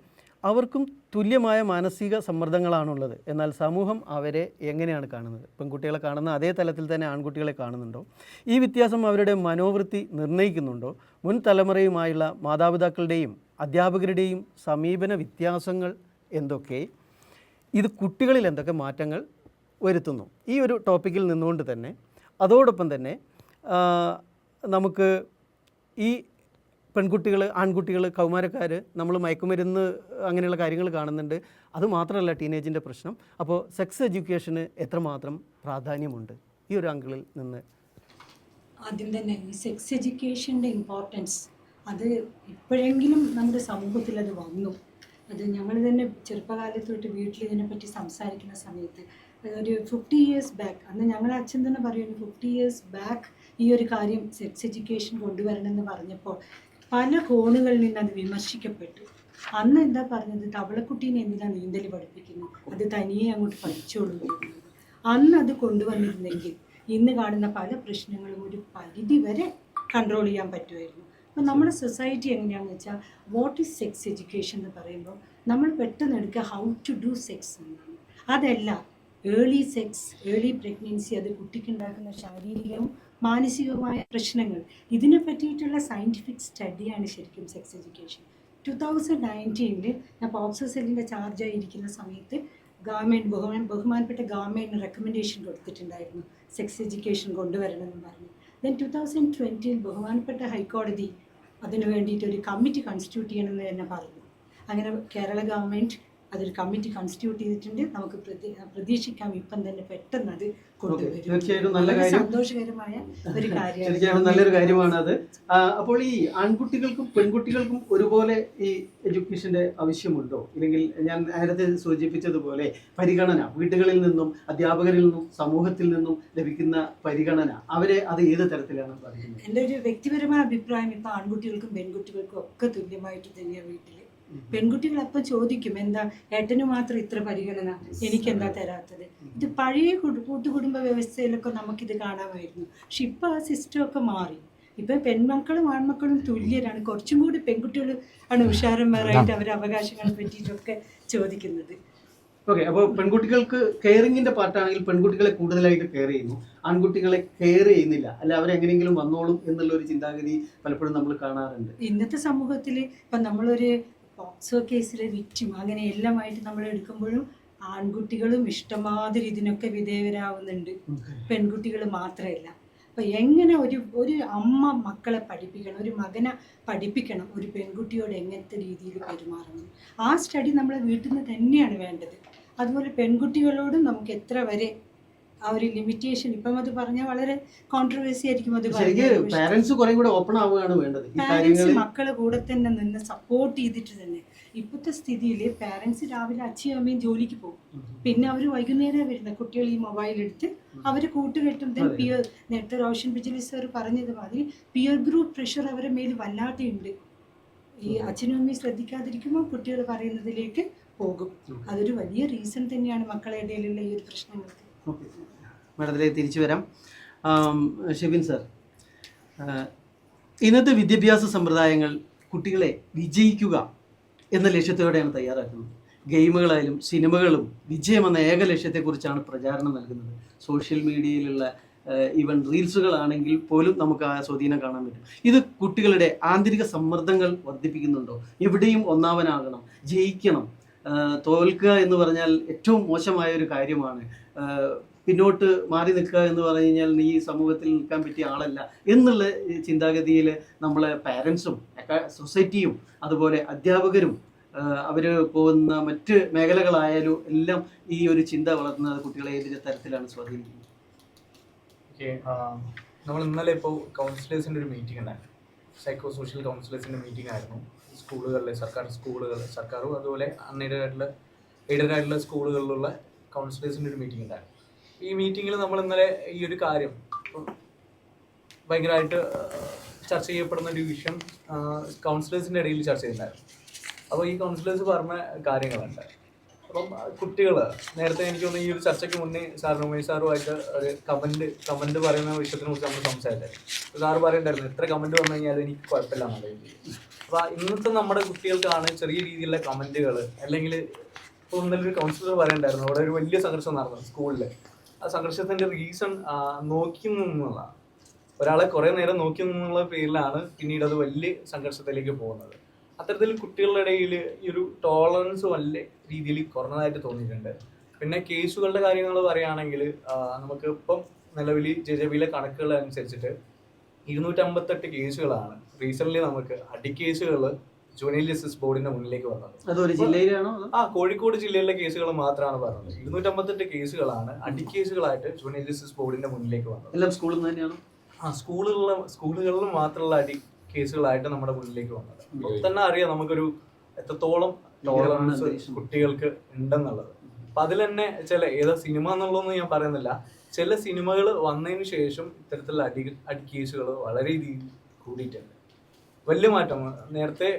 അവർക്കും തുല്യമായ മാനസിക സമ്മർദ്ദങ്ങളാണുള്ളത്. എന്നാൽ സമൂഹം അവരെ എങ്ങനെയാണ് കാണുന്നത്? പെൺകുട്ടികളെ കാണുന്ന അതേ തലത്തിൽ തന്നെ ആൺകുട്ടികളെ കാണുന്നുണ്ടോ? ഈ വ്യത്യാസം അവരുടെ മനോവൃത്തി നിർണയിക്കുന്നുണ്ടോ? മുൻ തലമുറയുമായുള്ള മാതാപിതാക്കളുടെയും അധ്യാപകരുടെയും സമീപന വ്യത്യാസങ്ങൾ എന്തൊക്കെ? ഇത് കുട്ടികളിൽ എന്തൊക്കെ മാറ്റങ്ങൾ വരുത്തുന്നു? ഈ ഒരു ടോപ്പിക്കിൽ നിന്നുകൊണ്ട് തന്നെ അതോടൊപ്പം തന്നെ നമുക്ക് ഈ പെൺകുട്ടികൾ ആൺകുട്ടികൾ കൗമാരക്കാർ നമ്മൾ മയക്കുമരുന്ന് അങ്ങനെയുള്ള കാര്യങ്ങൾ കാണുന്നുണ്ട്. അതുമാത്രമല്ല ടീനേജിന്റെ പ്രശ്നം. അപ്പോൾ സെക്സ് എഡ്യൂക്കേഷന് എത്രമാത്രം പ്രാധാന്യമുണ്ട്? ഈ ഒരു അങ്കിളിൽ നിന്ന്. ആദ്യം തന്നെ സെക്സ് എഡ്യൂക്കേഷന്റെ ഇമ്പോർട്ടൻസ്. അത് ഇപ്പോഴെങ്കിലും നമ്മുടെ സമൂഹത്തിൽ അത് വന്നു. അത് ഞങ്ങൾ തന്നെ ചെറുപ്പകാലത്ത് തൊട്ട് വീട്ടിൽ ഇതിനെപ്പറ്റി സംസാരിക്കുന്ന സമയത്ത് ഒരു ഫിഫ്റ്റി ഇയേഴ്സ് ബാക്ക് അന്ന് ഞങ്ങളുടെ അച്ഛൻ തന്നെ പറയുന്നു ഫിഫ്റ്റി ഇയേഴ്സ് ബാക്ക് ഈ ഒരു കാര്യം സെക്സ് എഡ്യൂക്കേഷൻ കൊണ്ടുവരണമെന്ന് പറഞ്ഞപ്പോൾ പല കോണുകളിൽ നിന്ന് അത് വിമർശിക്കപ്പെട്ടു. അന്ന് എന്താ പറഞ്ഞത്? തവളക്കുട്ടീനെ എന്തിനാണ് നീന്തൽ പഠിപ്പിക്കുന്നത് അത് തനിയെ അങ്ങോട്ട് പഠിച്ചോളൂ. അന്ന് അത് കൊണ്ടുവന്നിരുന്നെങ്കിൽ ഇന്ന് കാണുന്ന പല പ്രശ്നങ്ങളും ഒരു പരിധി വരെ കൺട്രോൾ ചെയ്യാൻ പറ്റുമായിരുന്നു. അപ്പോൾ നമ്മുടെ സൊസൈറ്റി എങ്ങനെയാണെന്ന് വെച്ചാൽ വാട്ട് ഈസ് സെക്സ് എഡ്യൂക്കേഷൻ എന്ന് പറയുമ്പോൾ നമ്മൾ പെട്ടെന്ന് എടുക്കുക ഹൗ ടു ഡു സെക്സ് എന്നാണ്. അതല്ല ഏർലി സെക്സ് ഏർലി പ്രഗ്നൻസി അത് കുട്ടിക്കുണ്ടാക്കുന്ന ശാരീരികവും മാനസികവുമായ പ്രശ്നങ്ങൾ. ഇതിനെ പറ്റിയിട്ടുള്ള സയന്റിഫിക് സ്റ്റഡിയാണ് ശരിക്കും സെക്സ് എഡ്യൂക്കേഷൻ ടു തൗസൻഡ് നയന്റീനിൽ ഞാൻ പോപ്സോ സെല്ലിന്റെ ചാർജായിരിക്കുന്ന സമയത്ത് ഗവൺമെന്റ് ബഹുമാൻ ബഹുമാനപ്പെട്ട ഗവൺമെന്റ് റെക്കമെൻഡേഷൻ കൊടുത്തിട്ടുണ്ടായിരുന്നു. സെക്സ് എഡ്യൂക്കേഷൻ കൊണ്ടുവരണമെന്ന് പറഞ്ഞു. ദെൻ ടു തൗസൻഡ് ട്വന്റിയിൽ ബഹുമാനപ്പെട്ട ഹൈക്കോടതി അതിനു വേണ്ടിയിട്ട് ഒരു കമ്മിറ്റി കൺസ്റ്റിറ്റ്യൂട്ട് ചെയ്യണമെന്ന് തന്നെ പറഞ്ഞു. അങ്ങനെ കേരള ഗവൺമെന്റ് അതൊരു കമ്മിറ്റി കൺസ്റ്റിറ്റ്യൂട്ട് ചെയ്തിട്ടുണ്ട്. നമുക്ക് പ്രതീക്ഷിക്കാം ഇപ്പം തന്നെ പെട്ടെന്ന് അത് കൊണ്ടുവരും. തീർച്ചയായിട്ടും നല്ല കാര്യം. സന്തോഷകരമായ ഒരു കാര്യമാണ്. നല്ലൊരു കാര്യമാണ് അത്. അപ്പോൾ ഈ ആൺകുട്ടികൾക്കും പെൺകുട്ടികൾക്കും ഒരുപോലെ ഈ എഡ്യൂക്കേഷന്റെ ആവശ്യമുണ്ടോ? ഇല്ലെങ്കിൽ ഞാൻ നേരത്തെ സൂചിപ്പിച്ചതുപോലെ പരിഗണന വീടുകളിൽ നിന്നും അധ്യാപകരിൽ നിന്നും സമൂഹത്തിൽ നിന്നും ലഭിക്കുന്ന പരിഗണന അവരെ അത് ഏത് തരത്തിലാണ് പറയുന്നത്? എന്റെ ഒരു വ്യക്തിപരമായ അഭിപ്രായം ഇപ്പം ആൺകുട്ടികൾക്കും പെൺകുട്ടികൾക്കും ഒക്കെ തുല്യമായിട്ട് തന്നെയാണ് വീട്ടിൽ പെൺകുട്ടികൾ അപ്പം ചോദിക്കും എന്താ ഏട്ടന് മാത്രം ഇത്ര പരിഗണന? എനിക്ക് എന്താ തരാത്തത്? ഇത് പഴയ കുടു- കൂട്ടുകുടുംബ വ്യവസ്ഥയിലൊക്കെ നമുക്കിത് കാണാമായിരുന്നു. പക്ഷെ ഇപ്പം ആ സിസ്റ്റമൊക്കെ മാറി. ഇപ്പം പെൺമക്കളും ആൺമക്കളും തുല്യരാണ്. കുറച്ചും കൂടി പെൺകുട്ടികൾ ആണ് ഉഷാരന്മാരായിട്ട് അവരെ അവകാശങ്ങളെ പറ്റിയിട്ടൊക്കെ ചോദിക്കുന്നത്. ഓക്കെ അപ്പോൾ പെൺകുട്ടികൾക്ക് കെയറിങ്ങിന്റെ പാർട്ടാണെങ്കിൽ പെൺകുട്ടികളെ കൂടുതലായിട്ട് കെയർ ചെയ്യുന്നു. ആൺകുട്ടികളെ കെയർ ചെയ്യുന്നില്ല. അല്ല അവരെങ്ങനെയെങ്കിലും വന്നോളും എന്നുള്ള ഒരു ചിന്താഗതി പലപ്പോഴും നമ്മൾ കാണാറുണ്ട്. ഇന്നത്തെ സമൂഹത്തിൽ ഇപ്പം നമ്മളൊരു പോക്സോ കേസിലെ വിറ്റും. അങ്ങനെ എല്ലാമായിട്ട് നമ്മൾ എടുക്കുമ്പോഴും ആൺകുട്ടികളും ഇഷ്ടമാതിരി ഇതിനൊക്കെ വിധേയരാകുന്നുണ്ട് പെൺകുട്ടികൾ മാത്രമല്ല. അപ്പൊ എങ്ങനെ ഒരു ഒരു അമ്മ മക്കളെ പഠിപ്പിക്കണം ഒരു മകനെ പഠിപ്പിക്കണം ഒരു പെൺകുട്ടിയോട് എങ്ങനത്തെ രീതിയിൽ പെരുമാറണം? ആ സ്റ്റഡി നമ്മളെ വീട്ടിൽ നിന്ന് തന്നെയാണ് വേണ്ടത്. അതുപോലെ പെൺകുട്ടികളോടും നമുക്ക് എത്ര വരെ ആ ഒരു ലിമിറ്റേഷൻ ഇപ്പം അത് പറഞ്ഞാൽ വളരെ കോൺട്രവേഴ്സി ആയിരിക്കും അത് പാരന്റ്സ് കൂടെ ഓപ്പൺ ആവുകയാണ് വേണ്ടത് കാര്യങ്ങളിൽ മക്കളെ കൂടെ തന്നെ നിന്ന് സപ്പോർട്ട് ചെയ്തിട്ട് തന്നെ. ഇപ്പോഴത്തെ സ്ഥിതിയിൽ പാരന്റ്സ് രാവിലെ അച്ഛയും അമ്മയും ജോലിക്ക് പോകും. പിന്നെ അവർ വൈകുന്നേരം വരുന്ന. കുട്ടികൾ ഈ മൊബൈൽ എടുത്ത് അവർ കൂട്ടുകെട്ടും പിയർ നേരത്തെ റോഷൻ ബിജലി സാർ പറഞ്ഞത് മാതിരി പിയർ ഗ്രൂപ്പ് പ്രഷർ അവരെ മേൽ വല്ലാതെയുണ്ട് ഈ അച്ഛനും അമ്മയും ശ്രദ്ധിക്കാതിരിക്കുമ്പോൾ കുട്ടികൾ പറയുന്നതിലേക്ക് പോകും. അതൊരു വലിയ റീസൺ തന്നെയാണ് മക്കളുടെ ഇടയിലുള്ള ഈ ഒരു പ്രശ്നങ്ങൾക്ക്. മാഡത്തിലേക്ക് തിരിച്ചു വരാം. ഷെബിൻ സർ ഇന്നത്തെ വിദ്യാഭ്യാസ സമ്പ്രദായങ്ങൾ കുട്ടികളെ വിജയിക്കുക എന്ന ലക്ഷ്യത്തോടെയാണ് തയ്യാറാക്കുന്നത്. ഗെയിമുകളായാലും സിനിമകളും വിജയം എന്ന ഏക ലക്ഷ്യത്തെക്കുറിച്ചാണ് പ്രചാരണം നൽകുന്നത്. സോഷ്യൽ മീഡിയയിലുള്ള ഈവൻ റീൽസുകളാണെങ്കിൽ പോലും നമുക്ക് ആ സ്വാധീനം കാണാൻ പറ്റും. ഇത് കുട്ടികളുടെ ആന്തരിക സമ്മർദ്ദങ്ങൾ വർദ്ധിപ്പിക്കുന്നുണ്ടോ? എവിടെയും ഒന്നാമനാകണം ജയിക്കണം. തോൽക്കുക എന്ന് പറഞ്ഞാൽ ഏറ്റവും മോശമായ ഒരു കാര്യമാണ് പിന്നോട്ട് മാറി നിൽക്കുക എന്ന് പറഞ്ഞു കഴിഞ്ഞാൽ നീ സമൂഹത്തിൽ നിൽക്കാൻ പറ്റിയ ആളല്ല എന്നുള്ള ചിന്താഗതിയിൽ നമ്മളെ പാരൻസും സൊസൈറ്റിയും അതുപോലെ അധ്യാപകരും അവർ പോകുന്ന മറ്റ് മേഖലകളായാലും എല്ലാം ഈ ഒരു ചിന്ത വളർത്തുന്നത് കുട്ടികളെ ഏതൊരു തരത്തിലാണ് സ്വാധീനിക്കുന്നത്? നമ്മൾ ഇന്നലെ ഇപ്പോൾ കൗൺസിലേഴ്സിന്റെ ഒരു മീറ്റിംഗ് ഉണ്ടായിരുന്നു. സൈക്കോ സോഷ്യൽ കൗൺസിലേഴ്സിന്റെ മീറ്റിംഗ് ആയിരുന്നു. സ്കൂളുകളിലെ സർക്കാർ സ്കൂളുകൾ സർക്കാരും അതുപോലെ അൺഎയ്ഡഡ് ആയിട്ടുള്ള എയ്ഡഡ് ആയിട്ടുള്ള സ്കൂളുകളിലുള്ള കൗൺസിലേഴ്സിന്റെ ഒരു മീറ്റിംഗ് ഉണ്ടായിരുന്നു. ഈ മീറ്റിങ്ങിൽ നമ്മൾ ഇന്നലെ ഈ ഒരു കാര്യം ഭയങ്കരമായിട്ട് ചർച്ച ചെയ്യപ്പെടുന്ന ഒരു വിഷയം കൗൺസിലേഴ്സിന്റെ ഇടയിൽ ചർച്ച ചെയ്തിട്ടുണ്ടായിരുന്നു. അപ്പോൾ ഈ കൗൺസിലേഴ്സ് പറഞ്ഞ കാര്യങ്ങളുണ്ട്. അപ്പം കുട്ടികൾ നേരത്തെ എനിക്ക് തോന്നുന്നു ഈ ഒരു ചർച്ചയ്ക്ക് മുന്നേ സാർ ഉമേഷ് സാറുമായിട്ട് ഒരു കമന്റ് കമന്റ് പറയുന്ന വിഷയത്തിനെ കുറിച്ച് നമ്മൾ സംസാരിച്ചായിരുന്നു സാറ് പറയണ്ടായിരുന്നു എത്ര കമന്റ് വന്നു കഴിഞ്ഞാൽ എനിക്ക് കുഴപ്പമില്ല എന്നുള്ള രീതിയിൽ അപ്പോൾ ഇന്നത്തെ നമ്മുടെ കുട്ടികൾക്കാണ് ചെറിയ രീതിയിലുള്ള കമന്റുകൾ അല്ലെങ്കിൽ ഇപ്പോൾ ഇന്നലെ ഒരു കൗൺസിലർ പറയണ്ടായിരുന്നു. അവിടെ ഒരു വലിയ സംഘർഷം നടന്നു സ്കൂളിൽ ആ സംഘർഷത്തിന്റെ റീസൺ നോക്കി നിന്നതാണ് ഒരാളെ കുറെ നേരം നോക്കി നിന്നുള്ള പേരിലാണ് പിന്നീട് അത് വലിയ സംഘർഷത്തിലേക്ക് പോകുന്നത്. അത്തരത്തിൽ കുട്ടികളുടെ ഇടയിൽ ഈ ഒരു ടോളറൻസ് വലിയ രീതിയിൽ കുറഞ്ഞതായിട്ട് തോന്നിയിട്ടുണ്ട്. പിന്നെ കേസുകളുടെ കാര്യങ്ങൾ പറയുകയാണെങ്കിൽ നമുക്ക് ഇപ്പം നിലവിൽ ജെ ജെ ബിയിലെ കണക്കുകൾ അനുസരിച്ചിട്ട് ഇരുന്നൂറ്റമ്പത്തെട്ട് കേസുകളാണ്. റീസെന്റ് നമുക്ക് അടി കേസുകൾ ജൂനിയർ ജസ്റ്റിസ് ബോർഡിന്റെ മുന്നിലേക്ക് വന്നത്. അതൊരു ജില്ലയിലാണോ ആ കോഴിക്കോട് ജില്ലയിലെ കേസുകൾ മാത്രമാണ് പറഞ്ഞത്. ഇരുന്നൂറ്റമ്പത്തെട്ട് കേസുകളാണ് അടി കേസുകളായിട്ട് ജൂനിയർ ജസ്റ്റിസ് ബോർഡിന്റെ മുന്നിലേക്ക് വന്നത്. എല്ലാം സ്കൂളിൽ നിന്ന് തന്നെയാണ്? ആ സ്കൂളുകളിൽ സ്കൂളുകളിൽ മാത്രമുള്ള അടി കേസുകളായിട്ട് നമ്മുടെ മുന്നിലേക്ക് വന്നത്. തന്നെ അറിയാം നമുക്കൊരു എത്രത്തോളം ടോളറൻസ് കുട്ടികൾക്ക് ഉണ്ടെന്നുള്ളത്. അപ്പൊ അതിൽ തന്നെ ചില ഏതാ സിനിമ എന്നുള്ളതൊന്നും ഞാൻ പറയുന്നില്ല. ചില സിനിമകൾ വന്നതിന് ശേഷം ഇത്തരത്തിലുള്ള അടി അടി കേസുകൾ വളരെ രീതിയിൽ കൂടിയിട്ടുണ്ട്. വലിയ മാറ്റം. നേരത്തെ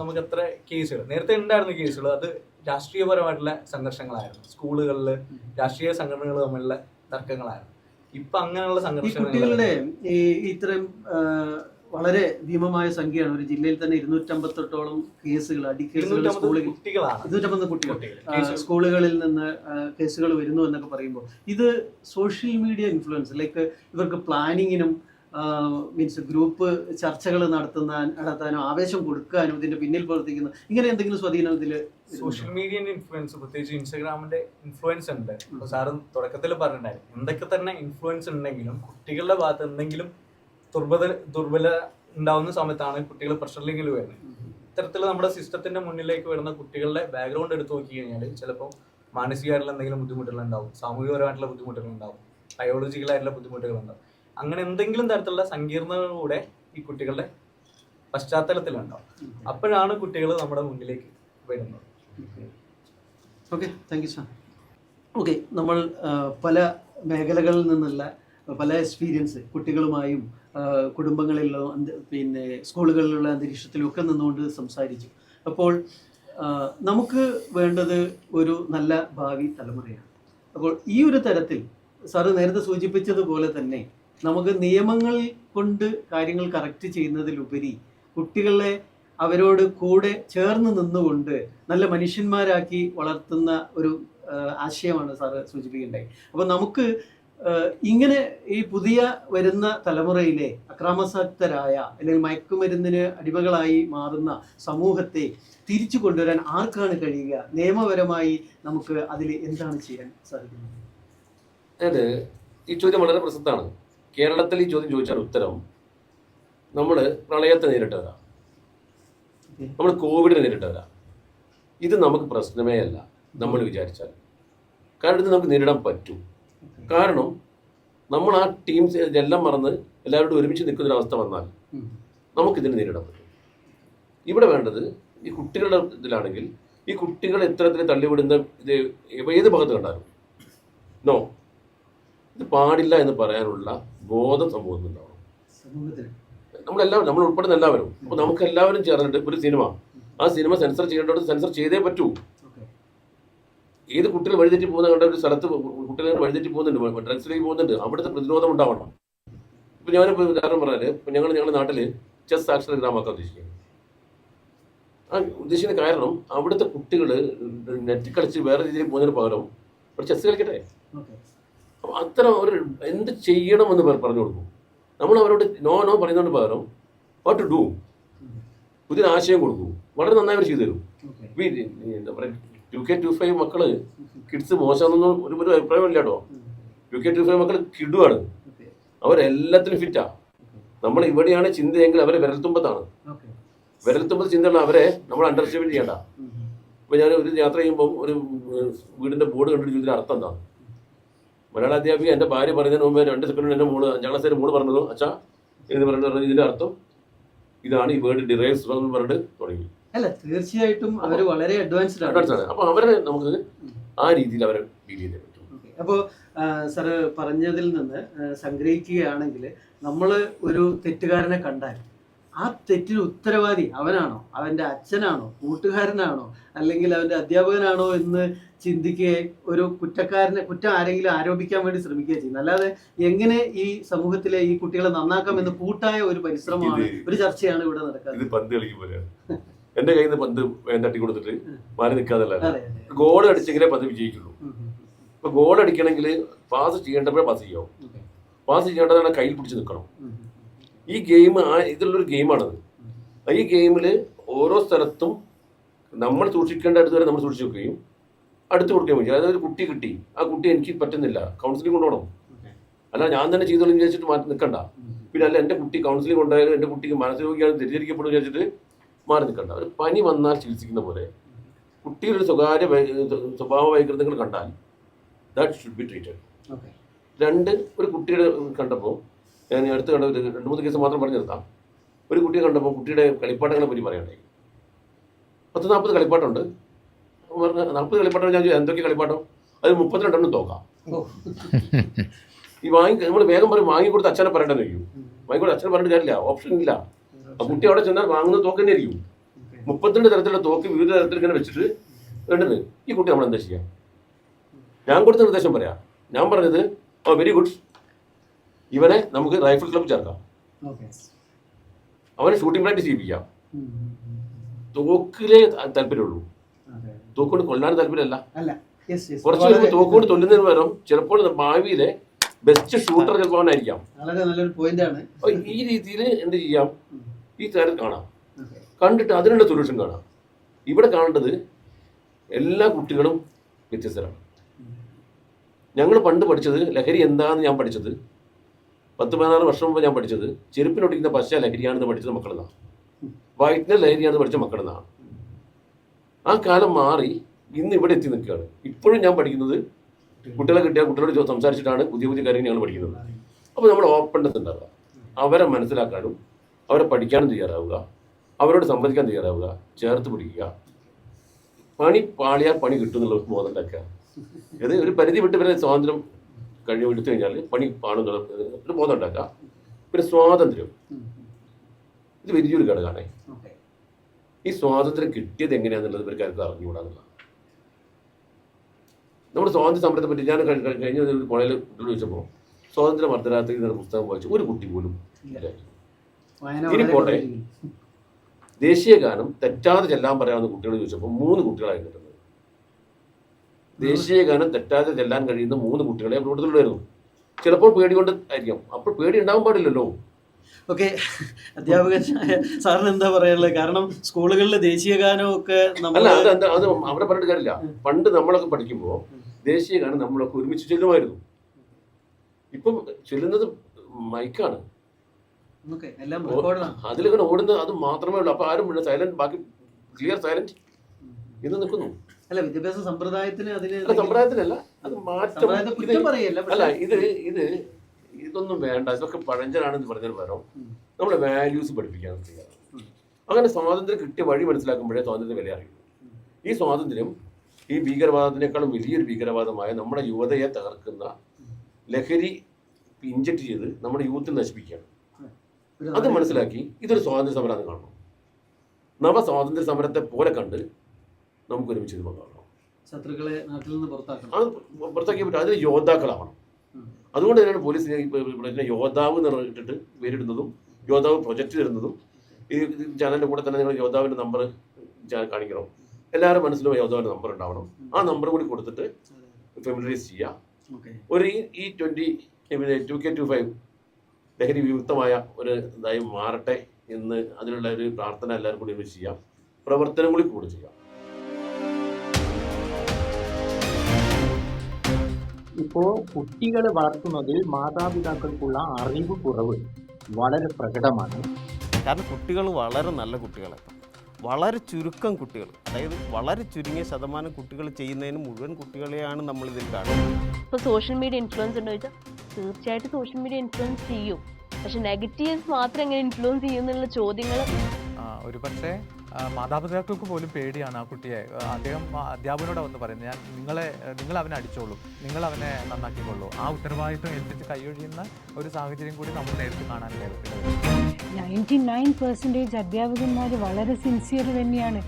നമുക്ക് എത്ര കേസുകൾ നേരത്തെ ഉണ്ടായിരുന്ന കേസുകൾ അത് രാഷ്ട്രീയപരമായിട്ടുള്ള സംഘർഷങ്ങളായിരുന്നു. സ്കൂളുകളിൽ രാഷ്ട്രീയ സംഘടനകൾ തമ്മിലുള്ള തർക്കങ്ങളായിരുന്നു. ഇപ്പൊ അങ്ങനെയുള്ള സംഘർഷങ്ങളുടെ ഈ ഇത്തരം വളരെ ഭീമമായ സംഖ്യയാണ്. ഒരു ജില്ലയിൽ തന്നെ ഇരുന്നൂറ്റമ്പത്തെട്ടോളം കേസുകൾ അടിക്കേസുകൾ സ്കൂളിൽ ഇരുന്നൂറ്റമ്പത് കുട്ടികൾ. സ്കൂളുകളിൽ നിന്ന് കേസുകൾ വരുന്നു എന്നൊക്കെ പറയുമ്പോൾ ഇത് സോഷ്യൽ മീഡിയ ഇൻഫ്ലുവൻസ് ലൈക്ക് ഇവർക്ക് പ്ലാനിങ്ങിനും മീൻസ് ഗ്രൂപ്പ് ചർച്ചകൾ നടത്തുന്ന നടത്താനോ ആവേശം കൊടുക്കാനും ഇതിന്റെ പിന്നിൽ പ്രവർത്തിക്കുന്ന ഇങ്ങനെ എന്തെങ്കിലും സ്വാധീനം ഇതിൽ സോഷ്യൽ മീഡിയ ഇൻഫ്ലുവൻസ് പ്രത്യേകിച്ച് ഇൻസ്റ്റാഗ്രാമിന്റെ ഇൻഫ്ലുവൻസ് ഉണ്ട്. സാറ് തുടക്കത്തിൽ പറഞ്ഞിട്ടുണ്ടായിരുന്നു എന്തൊക്കെ തന്നെ ഇൻഫ്ലുവൻസ് ഉണ്ടെങ്കിലും കുട്ടികളുടെ ഭാഗത്ത് എന്തെങ്കിലും ദുർബല ദുർബല ഉണ്ടാവുന്ന സമയത്താണ് കുട്ടികൾ പ്രഷറിലെങ്കിൽ വരുന്നത്. ഇത്തരത്തിൽ നമ്മുടെ സിസ്റ്റത്തിന്റെ മുന്നിലേക്ക് വരുന്ന കുട്ടികളുടെ ബാക്ക്ഗ്രൗണ്ട് എടുത്തു നോക്കി കഴിഞ്ഞാൽ ചിലപ്പോൾ മാനസികമായിട്ടുള്ള എന്തെങ്കിലും ബുദ്ധിമുട്ടുകൾ ഉണ്ടാവും. സാമൂഹികപരമായിട്ടുള്ള ബുദ്ധിമുട്ടുകൾ ഉണ്ടാവും. ബയോളജിക്കലായിട്ടുള്ള ബുദ്ധിമുട്ടുകൾ ഉണ്ടാവും. അങ്ങനെ എന്തെങ്കിലും തരത്തിലുള്ള സങ്കീർണതകളൂടെ ഈ കുട്ടികളുടെ പശ്ചാത്തലത്തിലുണ്ടാവും അപ്പോഴാണ് കുട്ടികൾ നമ്മുടെ മുന്നിലേക്ക് വരുന്നത്. Okay thank you sir okay നമ്മൾ പല മേഖലകളിൽ നിന്നുള്ള പല എക്സ്പീരിയൻസ് കുട്ടികളുമായും കുടുംബങ്ങളിലോ പിന്നെ സ്കൂളുകളിലുള്ള അന്തരീക്ഷത്തിലും ഒക്കെ നിന്നുകൊണ്ട് സംസാരിച്ചു. അപ്പോൾ നമുക്ക് വേണ്ടത് ഒരു നല്ല ഭാവി തലമുറയാണ്. അപ്പോൾ ഈ ഒരു തരത്തിൽ സാറ് നേരത്തെ സൂചിപ്പിച്ചതുപോലെ തന്നെ നമുക്ക് നിയമങ്ങൾ കൊണ്ട് കാര്യങ്ങൾ കറക്റ്റ് ചെയ്യുന്നതിലുപരി കുട്ടികളെ അവരോട് കൂടെ ചേർന്ന് നിന്നുകൊണ്ട് നല്ല മനുഷ്യന്മാരാക്കി വളർത്തുന്ന ഒരു ആശയമാണ് സാറ് സൂചിപ്പിക്കേണ്ടത്. അപ്പോൾ നമുക്ക് ഇങ്ങനെ ഈ പുതിയ വരുന്ന തലമുറയിലെ അക്രമാസക്തരായ അല്ലെങ്കിൽ മയക്കുമരുന്നിന് അടിമകളായി മാറുന്ന സമൂഹത്തെ തിരിച്ചു കൊണ്ടുവരാൻ ആർക്കാണ് കഴിയുക? നിയമപരമായി നമുക്ക് അതിൽ എന്താണ് ചെയ്യാൻ സാധിക്കുന്നത്? അതായത് ഈ ചോദ്യം വളരെ പ്രസക്തമാണ് കേരളത്തിൽ ഈ ചോദ്യം ചോദിച്ചാൽ ഉത്തരം നമ്മൾ പ്രളയത്തെ നേരിട്ടവരാ. നമ്മൾ കോവിഡിനെ നേരിട്ടവരാ. ഇത് നമുക്ക് പ്രശ്നമേ അല്ല നമ്മൾ വിചാരിച്ചാൽ. കാരണം ഇത് നമുക്ക് നേരിടാൻ പറ്റും. കാരണം നമ്മൾ ആ ടീംസ് എല്ലാം മറന്ന് എല്ലാവരോടും ഒരുമിച്ച് നിൽക്കുന്ന ഒരവസ്ഥ അവസ്ഥ വന്നാൽ. നമുക്കിതിനെ നേരിടാൻ പറ്റും. ഇവിടെ വേണ്ടത് ഈ കുട്ടികളുടെ ഇതിലാണെങ്കിൽ ഈ കുട്ടികൾ ഇത്തരത്തിൽ തള്ളിവിടുന്ന ഇത് ഏത് ഭാഗത്ത് കണ്ടാലും? നോ ഇത് പാടില്ല എന്ന് പറയാനുള്ള ബോധം സമൂഹത്തിൽ ഉണ്ടാവണം നമ്മളെല്ലാവരും നമ്മൾ ഉൾപ്പെടുന്ന എല്ലാവരും. അപ്പൊ നമുക്ക് എല്ലാവരും ചേർന്നിട്ട് ഒരു സിനിമ. ആ സിനിമ സെൻസർ ചെയ്യേണ്ടത് സെൻസർ ചെയ്തേ പറ്റൂ. ഏത് കുട്ടികൾ വഴിതെറ്റി പോകുന്ന കണ്ട ഒരു സ്ഥലത്ത് കുട്ടികൾ വഴിതെറ്റി പോകുന്നുണ്ട് ഡ്രഗ്സിലേക്ക് പോകുന്നുണ്ട്. അവിടുത്തെ പ്രതിരോധം ഉണ്ടാവണം. ഇപ്പൊ ഞാനിപ്പോൾ ഉദാഹരണം പറഞ്ഞാൽ ഇപ്പൊ ഞങ്ങൾ ഞങ്ങളുടെ നാട്ടിൽ ചെസ് സാക്ഷര ഗ്രാമമാക്കാൻ ഉദ്ദേശിക്കുന്നത് ആ ഉദ്ദേശിക്കുന്ന കാരണം അവിടുത്തെ കുട്ടികൾ നെറ്റ് കളിച്ച് വേറെ രീതിയിൽ പോകുന്നതിന് പകരം ഒരു ചെസ് കളിക്കട്ടെ? അത്തരം ഒരു എന്ത് ചെയ്യണമെന്ന് എന്ന് പറഞ്ഞു കൊടുക്കും. നമ്മൾ അവരോട് നോ നോ പറയുന്നതിന് പകരം വാട്ട് ടു ഡു പുതിയൊരു ആശയം കൊടുക്കും. വളരെ നന്നായി അവർ ചെയ്തു തരും. എന്താ പറയുക ടു കെ ടു ഫൈവ് മക്കൾ കിഡ്സ് മോശമെന്നൊന്നും ഒരു ഒരു അഭിപ്രായമില്ല കേട്ടോ ടു കെ ടു ഫൈവ് മക്കൾ കിടുവാണ്. അവരെല്ലാത്തിനും ഫിറ്റാ നമ്മൾ ഇവിടെയാണ് ചിന്തയെങ്കിൽ അവരെ വിരൽത്തുമ്പത്താണ്. വിരൽത്തുമ്പത്ത് ചിന്തയുള്ള അവരെ നമ്മൾ അണ്ടർസ്റ്റാൻഡ് ചെയ്യണ്ട. ഇപ്പൊ ഞാൻ ഒരു യാത്ര ചെയ്യുമ്പോൾ ഒരു വീടിന്റെ ബോർഡ് കണ്ടിട്ട് ഇതിന്റെ അർത്ഥം എന്താ? മലയാള അധ്യാപിക എന്റെ ഭാര്യ പറയുന്നതിന് മുമ്പേ രണ്ട് സെക്കൻഡ് എന്റെ മോൾ അഞ്ചാം ക്ലാസ്സിലെ മോൾ പറഞ്ഞത് അച്ഛാ എന്ന് പറഞ്ഞത് ഇതിന്റെ അർത്ഥം ഇതാണ് ഈ വേർഡ് ഡിറൈവ്സ് ഫ്രം വേർഡ് തുടങ്ങി. അല്ല തീർച്ചയായിട്ടും അവർ വളരെ അഡ്വാൻസ്ഡ് ആണ്. അഡ്വാൻസ് ആണ്. അപ്പൊ അവരെ നമുക്ക് ആ രീതിയിൽ അവരെ ഡീൽ ചെയ്തേ പറ്റും. അപ്പോൾ സാറ് പറഞ്ഞതിൽ നിന്ന് സംഗ്രഹിക്കുകയാണെങ്കിൽ നമ്മൾ ഒരു തെറ്റുകാരനെ കണ്ടാൽ ആ തെറ്റിന് ഉത്തരവാദി അവനാണോ? അവന്റെ അച്ഛനാണോ? കൂട്ടുകാരനാണോ? അല്ലെങ്കിൽ അവന്റെ അധ്യാപകനാണോ എന്ന് ചിന്തിക്കുകയും ഒരു കുറ്റക്കാരനെ കുറ്റം ആരെങ്കിലും ആരോപിക്കാൻ വേണ്ടി ശ്രമിക്കുകയും ചെയ്യുന്നു അല്ലാതെ എങ്ങനെ ഈ സമൂഹത്തിലെ ഈ കുട്ടികളെ നന്നാക്കാം എന്ന് കൂട്ടായ ഒരു പരിശ്രമമാണ് ഒരു ചർച്ചയാണ് ഇവിടെ നടക്കുന്നത് പന്ത് കളിക്കും പോലെയാണ്. എന്റെ കയ്യിൽ നിന്ന് പന്ത് തട്ടി കൊടുത്തിട്ട് മാറി നിൽക്കാതല്ല ഗോൾ അടിച്ചെങ്കിലേ പന്ത് വിജയിക്കുള്ളൂ. ഇപ്പൊ ഗോൾ അടിക്കണമെങ്കിൽ പാസ് ചെയ്യേണ്ടപ്പോഴേ പാസ് ചെയ്യാവും. പാസ് ചെയ്യേണ്ടതാണ് കയ്യിൽ പിടിച്ച് നിൽക്കണം. ഈ ഗെയിം ആ ഇതിലുള്ളൊരു ഗെയിമാണത് ഈ ഗെയിമിൽ ഓരോ സ്ഥലത്തും നമ്മൾ സൂക്ഷിക്കേണ്ട അടുത്ത് വരെ നമ്മൾ സൂക്ഷിച്ച് വെക്കുകയും അടുത്ത് കൊടുക്കുകയും ചെയ്യും. അതായത് ഒരു കുട്ടി കിട്ടി. ആ കുട്ടി എനിക്ക് പറ്റുന്നില്ല. കൗൺസിലിംഗ് കൊണ്ടുപോകണം. അല്ല ഞാൻ തന്നെ ചെയ്തോളും വിചാരിച്ചിട്ട് മാറ്റി നിൽക്കണ്ട. പിന്നെ അല്ല എന്റെ കുട്ടി കൗൺസിലിംഗ് കൊണ്ടായാലും എന്റെ കുട്ടിക്ക് മാനസികരോഗിയാണ് തിരിച്ചിരിക്കപ്പെടും വിചാരിച്ചിട്ട് മാറി നിൽക്കണ്ട. ഒരു പനി വന്നാൽ ചികിത്സിക്കുന്ന പോലെ കുട്ടിയുടെ സ്വകാര്യ സ്വഭാവ വൈകൃതങ്ങൾ കണ്ടാൽ ദാറ്റ് ഷുഡ് ബി ട്രീറ്റഡ്. രണ്ട് ഒരു കുട്ടിയുടെ കണ്ടപ്പോൾ ഞാൻ അടുത്ത് കണ്ട ഒരു രണ്ട് മൂന്ന് കേസ് മാത്രം പറഞ്ഞു നിർത്താം. ഒരു കുട്ടിയെ കണ്ടപ്പോൾ കുട്ടിയുടെ കളിപ്പാട്ടങ്ങളെ പറ്റി പറയണേ പത്ത് നാൽപ്പത് കളിപ്പാട്ടമുണ്ട് അപ്പോൾ പറഞ്ഞ നാൽപ്പത് കളിപ്പാട്ടം ഞാൻ എന്തൊക്കെ കളിപ്പാട്ടം? അത് മുപ്പത്തിരണ്ടെണ്ണം തോക്കാം. ഈ വാങ്ങി നമ്മൾ വേഗം പറയും വാങ്ങിക്കൊടുത്ത് അച്ഛനെ പറയണ്ടെന്ന് വയ്ക്കും വാങ്ങിക്കൊടുത്ത് അച്ഛനെ പറഞ്ഞിട്ട് കാര്യമില്ല ഓപ്ഷൻ ഇല്ല. ആ കുട്ടി അവിടെ ചെന്നാൽ വാങ്ങുന്ന തോക്ക് തന്നെ ആയിരിക്കും Okay. മുപ്പത്തിരണ്ട് തരത്തിലുള്ള തോക്ക് വിവിധ തരത്തിൽ ഇങ്ങനെ വെച്ചിട്ട് വേണ്ടത് ഈ കുട്ടി നമ്മൾ എന്താ ചെയ്യാം? ഞാൻ കൊടുത്ത നിർദ്ദേശം പറയാം. ഞാൻ പറഞ്ഞത് ഓ വെരി ഗുഡ് ഇവനെ നമുക്ക് റൈഫിൾ ക്ലബ് ചേർക്കാം. അവനെ ഷൂട്ടിംഗ് പ്രാക്ടീസ് ചെയ്യിപ്പിക്കാം. തോക്കിലേ താല്പര്യമുള്ളൂ. അതെ. തോക്കുകൊണ്ട് കൊല്ലാൻ താല്പര്യമല്ല. കുറച്ച് പേർക്ക് തോക്കുകൊണ്ട് തൊല്ലുന്നതിന് പകരം ചിലപ്പോൾ ഭാവിയിലെ ബെസ്റ്റ് ഷൂട്ടർ ചിലപ്പോൾ അവനായിരിക്കാം. ഈ രീതിയിൽ എന്ത് ചെയ്യാം? ഈ കാര്യം കാണാം. കണ്ടിട്ട് അതിനുള്ള സൊല്യൂഷൻ കാണാം. ഇവിടെ കാണേണ്ടത് എല്ലാ കുട്ടികളും വ്യത്യസ്തരാണ്. ഞങ്ങൾ പണ്ട് പഠിച്ചത് ലഹരി എന്താണെന്ന് ഞാൻ പഠിച്ചത് പത്ത് പതിനാറ് വർഷം മുമ്പ് ഞാൻ പഠിച്ചത് ചെരുപ്പിനൊട്ടിക്കുന്ന പശ ലഹരിയാണെന്ന് പഠിച്ചത് മക്കളെന്നാണ്. വൈറ്റ്നർ ലഹരിയാണെന്ന് പഠിച്ച മക്കളെന്നാണ്. ആ കാലം മാറി ഇന്ന് ഇവിടെ എത്തി നിൽക്കുകയാണ്. ഇപ്പോഴും ഞാൻ പഠിക്കുന്നത് കുട്ടികളെ കിട്ടിയ കുട്ടികളോട് സംസാരിച്ചിട്ടാണ് പുതിയ പുതിയ കാര്യങ്ങൾ ഞങ്ങൾ പഠിക്കുന്നത്. അപ്പോൾ നമ്മൾ ഓപ്പൺനെസ് ഉണ്ടാവുക അവരെ മനസ്സിലാക്കാനും അവരെ പഠിക്കാനും തയ്യാറാവുക. അവരോട് സംവദിക്കാൻ തയ്യാറാവുക. ചേർത്ത് പിടിക്കുക. പണി പാളിയാൽ പണി കിട്ടും എന്നുള്ള ബോധം ഉണ്ടാക്കുക. ഇത് ഒരു പരിധി വിട്ട് വരെ സ്വാതന്ത്ര്യം കഴിഞ്ഞ് എടുത്തു കഴിഞ്ഞാൽ പണി പാണെന്നുള്ള ഒരു ബോധം ഉണ്ടാക്കുക. പിന്നെ സ്വാതന്ത്ര്യം. ഇത് വലിയൊരു ഘടകമാണ്. ഈ സ്വാതന്ത്ര്യം കിട്ടിയത് എങ്ങനെയാണെന്നുള്ളത് ഇവർക്ക് ആർക്കും അറിഞ്ഞുകൂടാന്നുള്ളതാണ് നമ്മുടെ സ്വാതന്ത്ര്യ സമരത്തെ പറ്റി ഞാൻ കഴി- കഴി- കഴിഞ്ഞ കോളേജിൽ ചോദിച്ചപ്പോൾ സ്വാതന്ത്ര്യ മർദ്ദരാത്രി എന്ന പുസ്തകം വായിച്ചു. ഒരു കുട്ടി പോലും ഇനി പോട്ടെ. ദേശീയ ഗാനം തെറ്റാതെ ചെല്ലാൻ പറയാവുന്ന കുട്ടികൾ ചോദിച്ചപ്പോൾ മൂന്ന് കുട്ടികളായി കിട്ടുന്നത് ദേശീയ ഗാനം തെറ്റാതെ ചെല്ലാൻ കഴിയുന്ന മൂന്ന് കുട്ടികളെ അവർ കൂടുതലുണ്ടായിരുന്നു ചിലപ്പോൾ പേടി കൊണ്ട് ആയിരിക്കാം. അപ്പോൾ പേടി ഉണ്ടാവാൻ പാടില്ലല്ലോ. ഓക്കെ. അധ്യാപക സാറിന് എന്താ പറയാനുള്ളത്? കാരണം സ്കൂളുകളിൽ ദേശീയ ഗാനമൊക്കെ അല്ല അത് എന്താ അത് അവിടെ പറഞ്ഞിട്ട് കാര്യമില്ല. പണ്ട് നമ്മളൊക്കെ പഠിക്കുമ്പോൾ ദേശീയ ഗാനം നമ്മളൊക്കെ ഒരുമിച്ച് ചെല്ലുമായിരുന്നു. ഇപ്പം ചെല്ലുന്നത് മൈക്കാണ്. അതിലിങ്ങനെ ഓടുന്നത് അത് മാത്രമേ ഉള്ളൂ. അപ്പൊ ആരും സൈലന്റ് ബാക്കി ക്ലിയർ സൈലന്റ് ഇന്ന് നിൽക്കുന്നു. അല്ല വിദ്യാഭ്യാസ സമ്പ്രദായത്തിന് അതിന് സമ്പ്രദായത്തിനല്ല അത് മാറ്റം കുറ്റം പറയല്ല അല്ല ഇത് ഇത് ഇതൊന്നും വേണ്ട. ഇതൊക്കെ പഴഞ്ചനാണെന്ന് പറഞ്ഞതിന് പകരം നമ്മുടെ വാല്യൂസ് പഠിപ്പിക്കാൻ തയ്യാറാണ് അങ്ങനെ സ്വാതന്ത്ര്യം കിട്ടിയ വഴി മനസ്സിലാക്കുമ്പോഴേ സ്വാതന്ത്ര്യം വില അറിയുള്ളൂ ഈ സ്വാതന്ത്ര്യം ഈ ഭീകരവാദത്തിനേക്കാളും വലിയൊരു ഭീകരവാദമായ നമ്മുടെ യുവതയെ തകർക്കുന്ന ലഹരി ഇഞ്ചക്ട് ചെയ്ത് നമ്മുടെ യൂത്തിൽ നശിപ്പിക്കുകയാണ്. അത് മനസ്സിലാക്കി ഇതൊരു സ്വാതന്ത്ര്യ സമരം കാണണം. നവ സ്വാതന്ത്ര്യ സമരത്തെ പോലെ കണ്ട് നമുക്ക് ഒരുമിച്ച് ഇത് പങ്കാളണം ശത്രുക്കളെ നാട്ടിൽ നിന്ന് പുറത്താക്കണം. അത് പുറത്താക്കിയ പറ്റും. അതിന് യോദ്ധാക്കളാവണം. അതുകൊണ്ട് തന്നെയാണ് പോലീസ് യോദ്ധാവ് പറഞ്ഞിട്ട് പേരിടുന്നതും യോദ്ധാവ് പ്രൊജക്റ്റ് തരുന്നതും ഈ ചാനലിന്റെ കൂടെ തന്നെ നിങ്ങൾ യോദ്ധാവിന്റെ നമ്പർ കാണിക്കണം. എല്ലാവരും മനസ്സിലും യോദ്ധാവിന്റെ നമ്പർ ഉണ്ടാവണം. ആ നമ്പർ കൂടി കൊടുത്തിട്ട് ഫെമിലറൈസ് ചെയ്യുക. ഒരു ഈ twenty two K two five ലഹരി വിമുക്തമായ ഒരു ഇതായി മാറട്ടെ എന്ന് അതിനുള്ള ഒരു പ്രാർത്ഥന എല്ലാവരും കൂടി ചെയ്യാം. പ്രവർത്തനം കൂടി കൂടെ ചെയ്യാം. ഇപ്പോ കുട്ടികളെ വളർത്തുന്നതിൽ മാതാപിതാക്കൾക്കുള്ള അറിവ് കുറവ് വളരെ പ്രകടമാണ്. കാരണം കുട്ടികൾ വളരെ നല്ല കുട്ടികളാണ്. വളരെ ചുരുക്കം കുട്ടികൾ. അതായത് വളരെ ചുരുങ്ങിയ ശതമാനം കുട്ടികൾ ചെയ്യുന്നതിന് മുഴുവൻ കുട്ടികളെയാണ് നമ്മൾ ഇതിൽ കാണുന്നത്. ഇപ്പോൾ സോഷ്യൽ മീഡിയ ഇൻഫ്ലുവൻസ് ഉണ്ടോ ചോദിച്ചാൽ തീർച്ചയായിട്ടും സോഷ്യൽ മീഡിയ ഇൻഫ്ലുവൻസ് ചെയ്യും. പക്ഷെ നെഗറ്റീവ്സ് മാത്രം എങ്ങനെ ഇൻഫ്ലുവൻസ് ചെയ്യുന്നുള്ള ചോദ്യങ്ങൾ ഒരു പക്ഷേ മാതാപിതാക്കൾക്ക് പോലും പേടിയാണ് ആ കുട്ടിയെ. അദ്ദേഹം അധ്യാപകനോട് വന്ന് പറയുന്നത് ഞാൻ നിങ്ങളെ നിങ്ങൾ അവനെ അടിച്ചോളൂ. നിങ്ങൾ അവനെ നന്നാക്കിക്കൊള്ളൂ. ആ ഉത്തരവാദിത്വം ഏൽപ്പിച്ച് കൈയൊഴിയുന്ന ഒരു സാഹചര്യം കൂടി നമ്മൾ നേരിട്ട് കാണാൻ കേരളത്തിൽ നയന്റി നയൻ പെർസെന്റേജ് അധ്യാപകന്മാർ വളരെ സിൻസിയർ തന്നെയാണ്.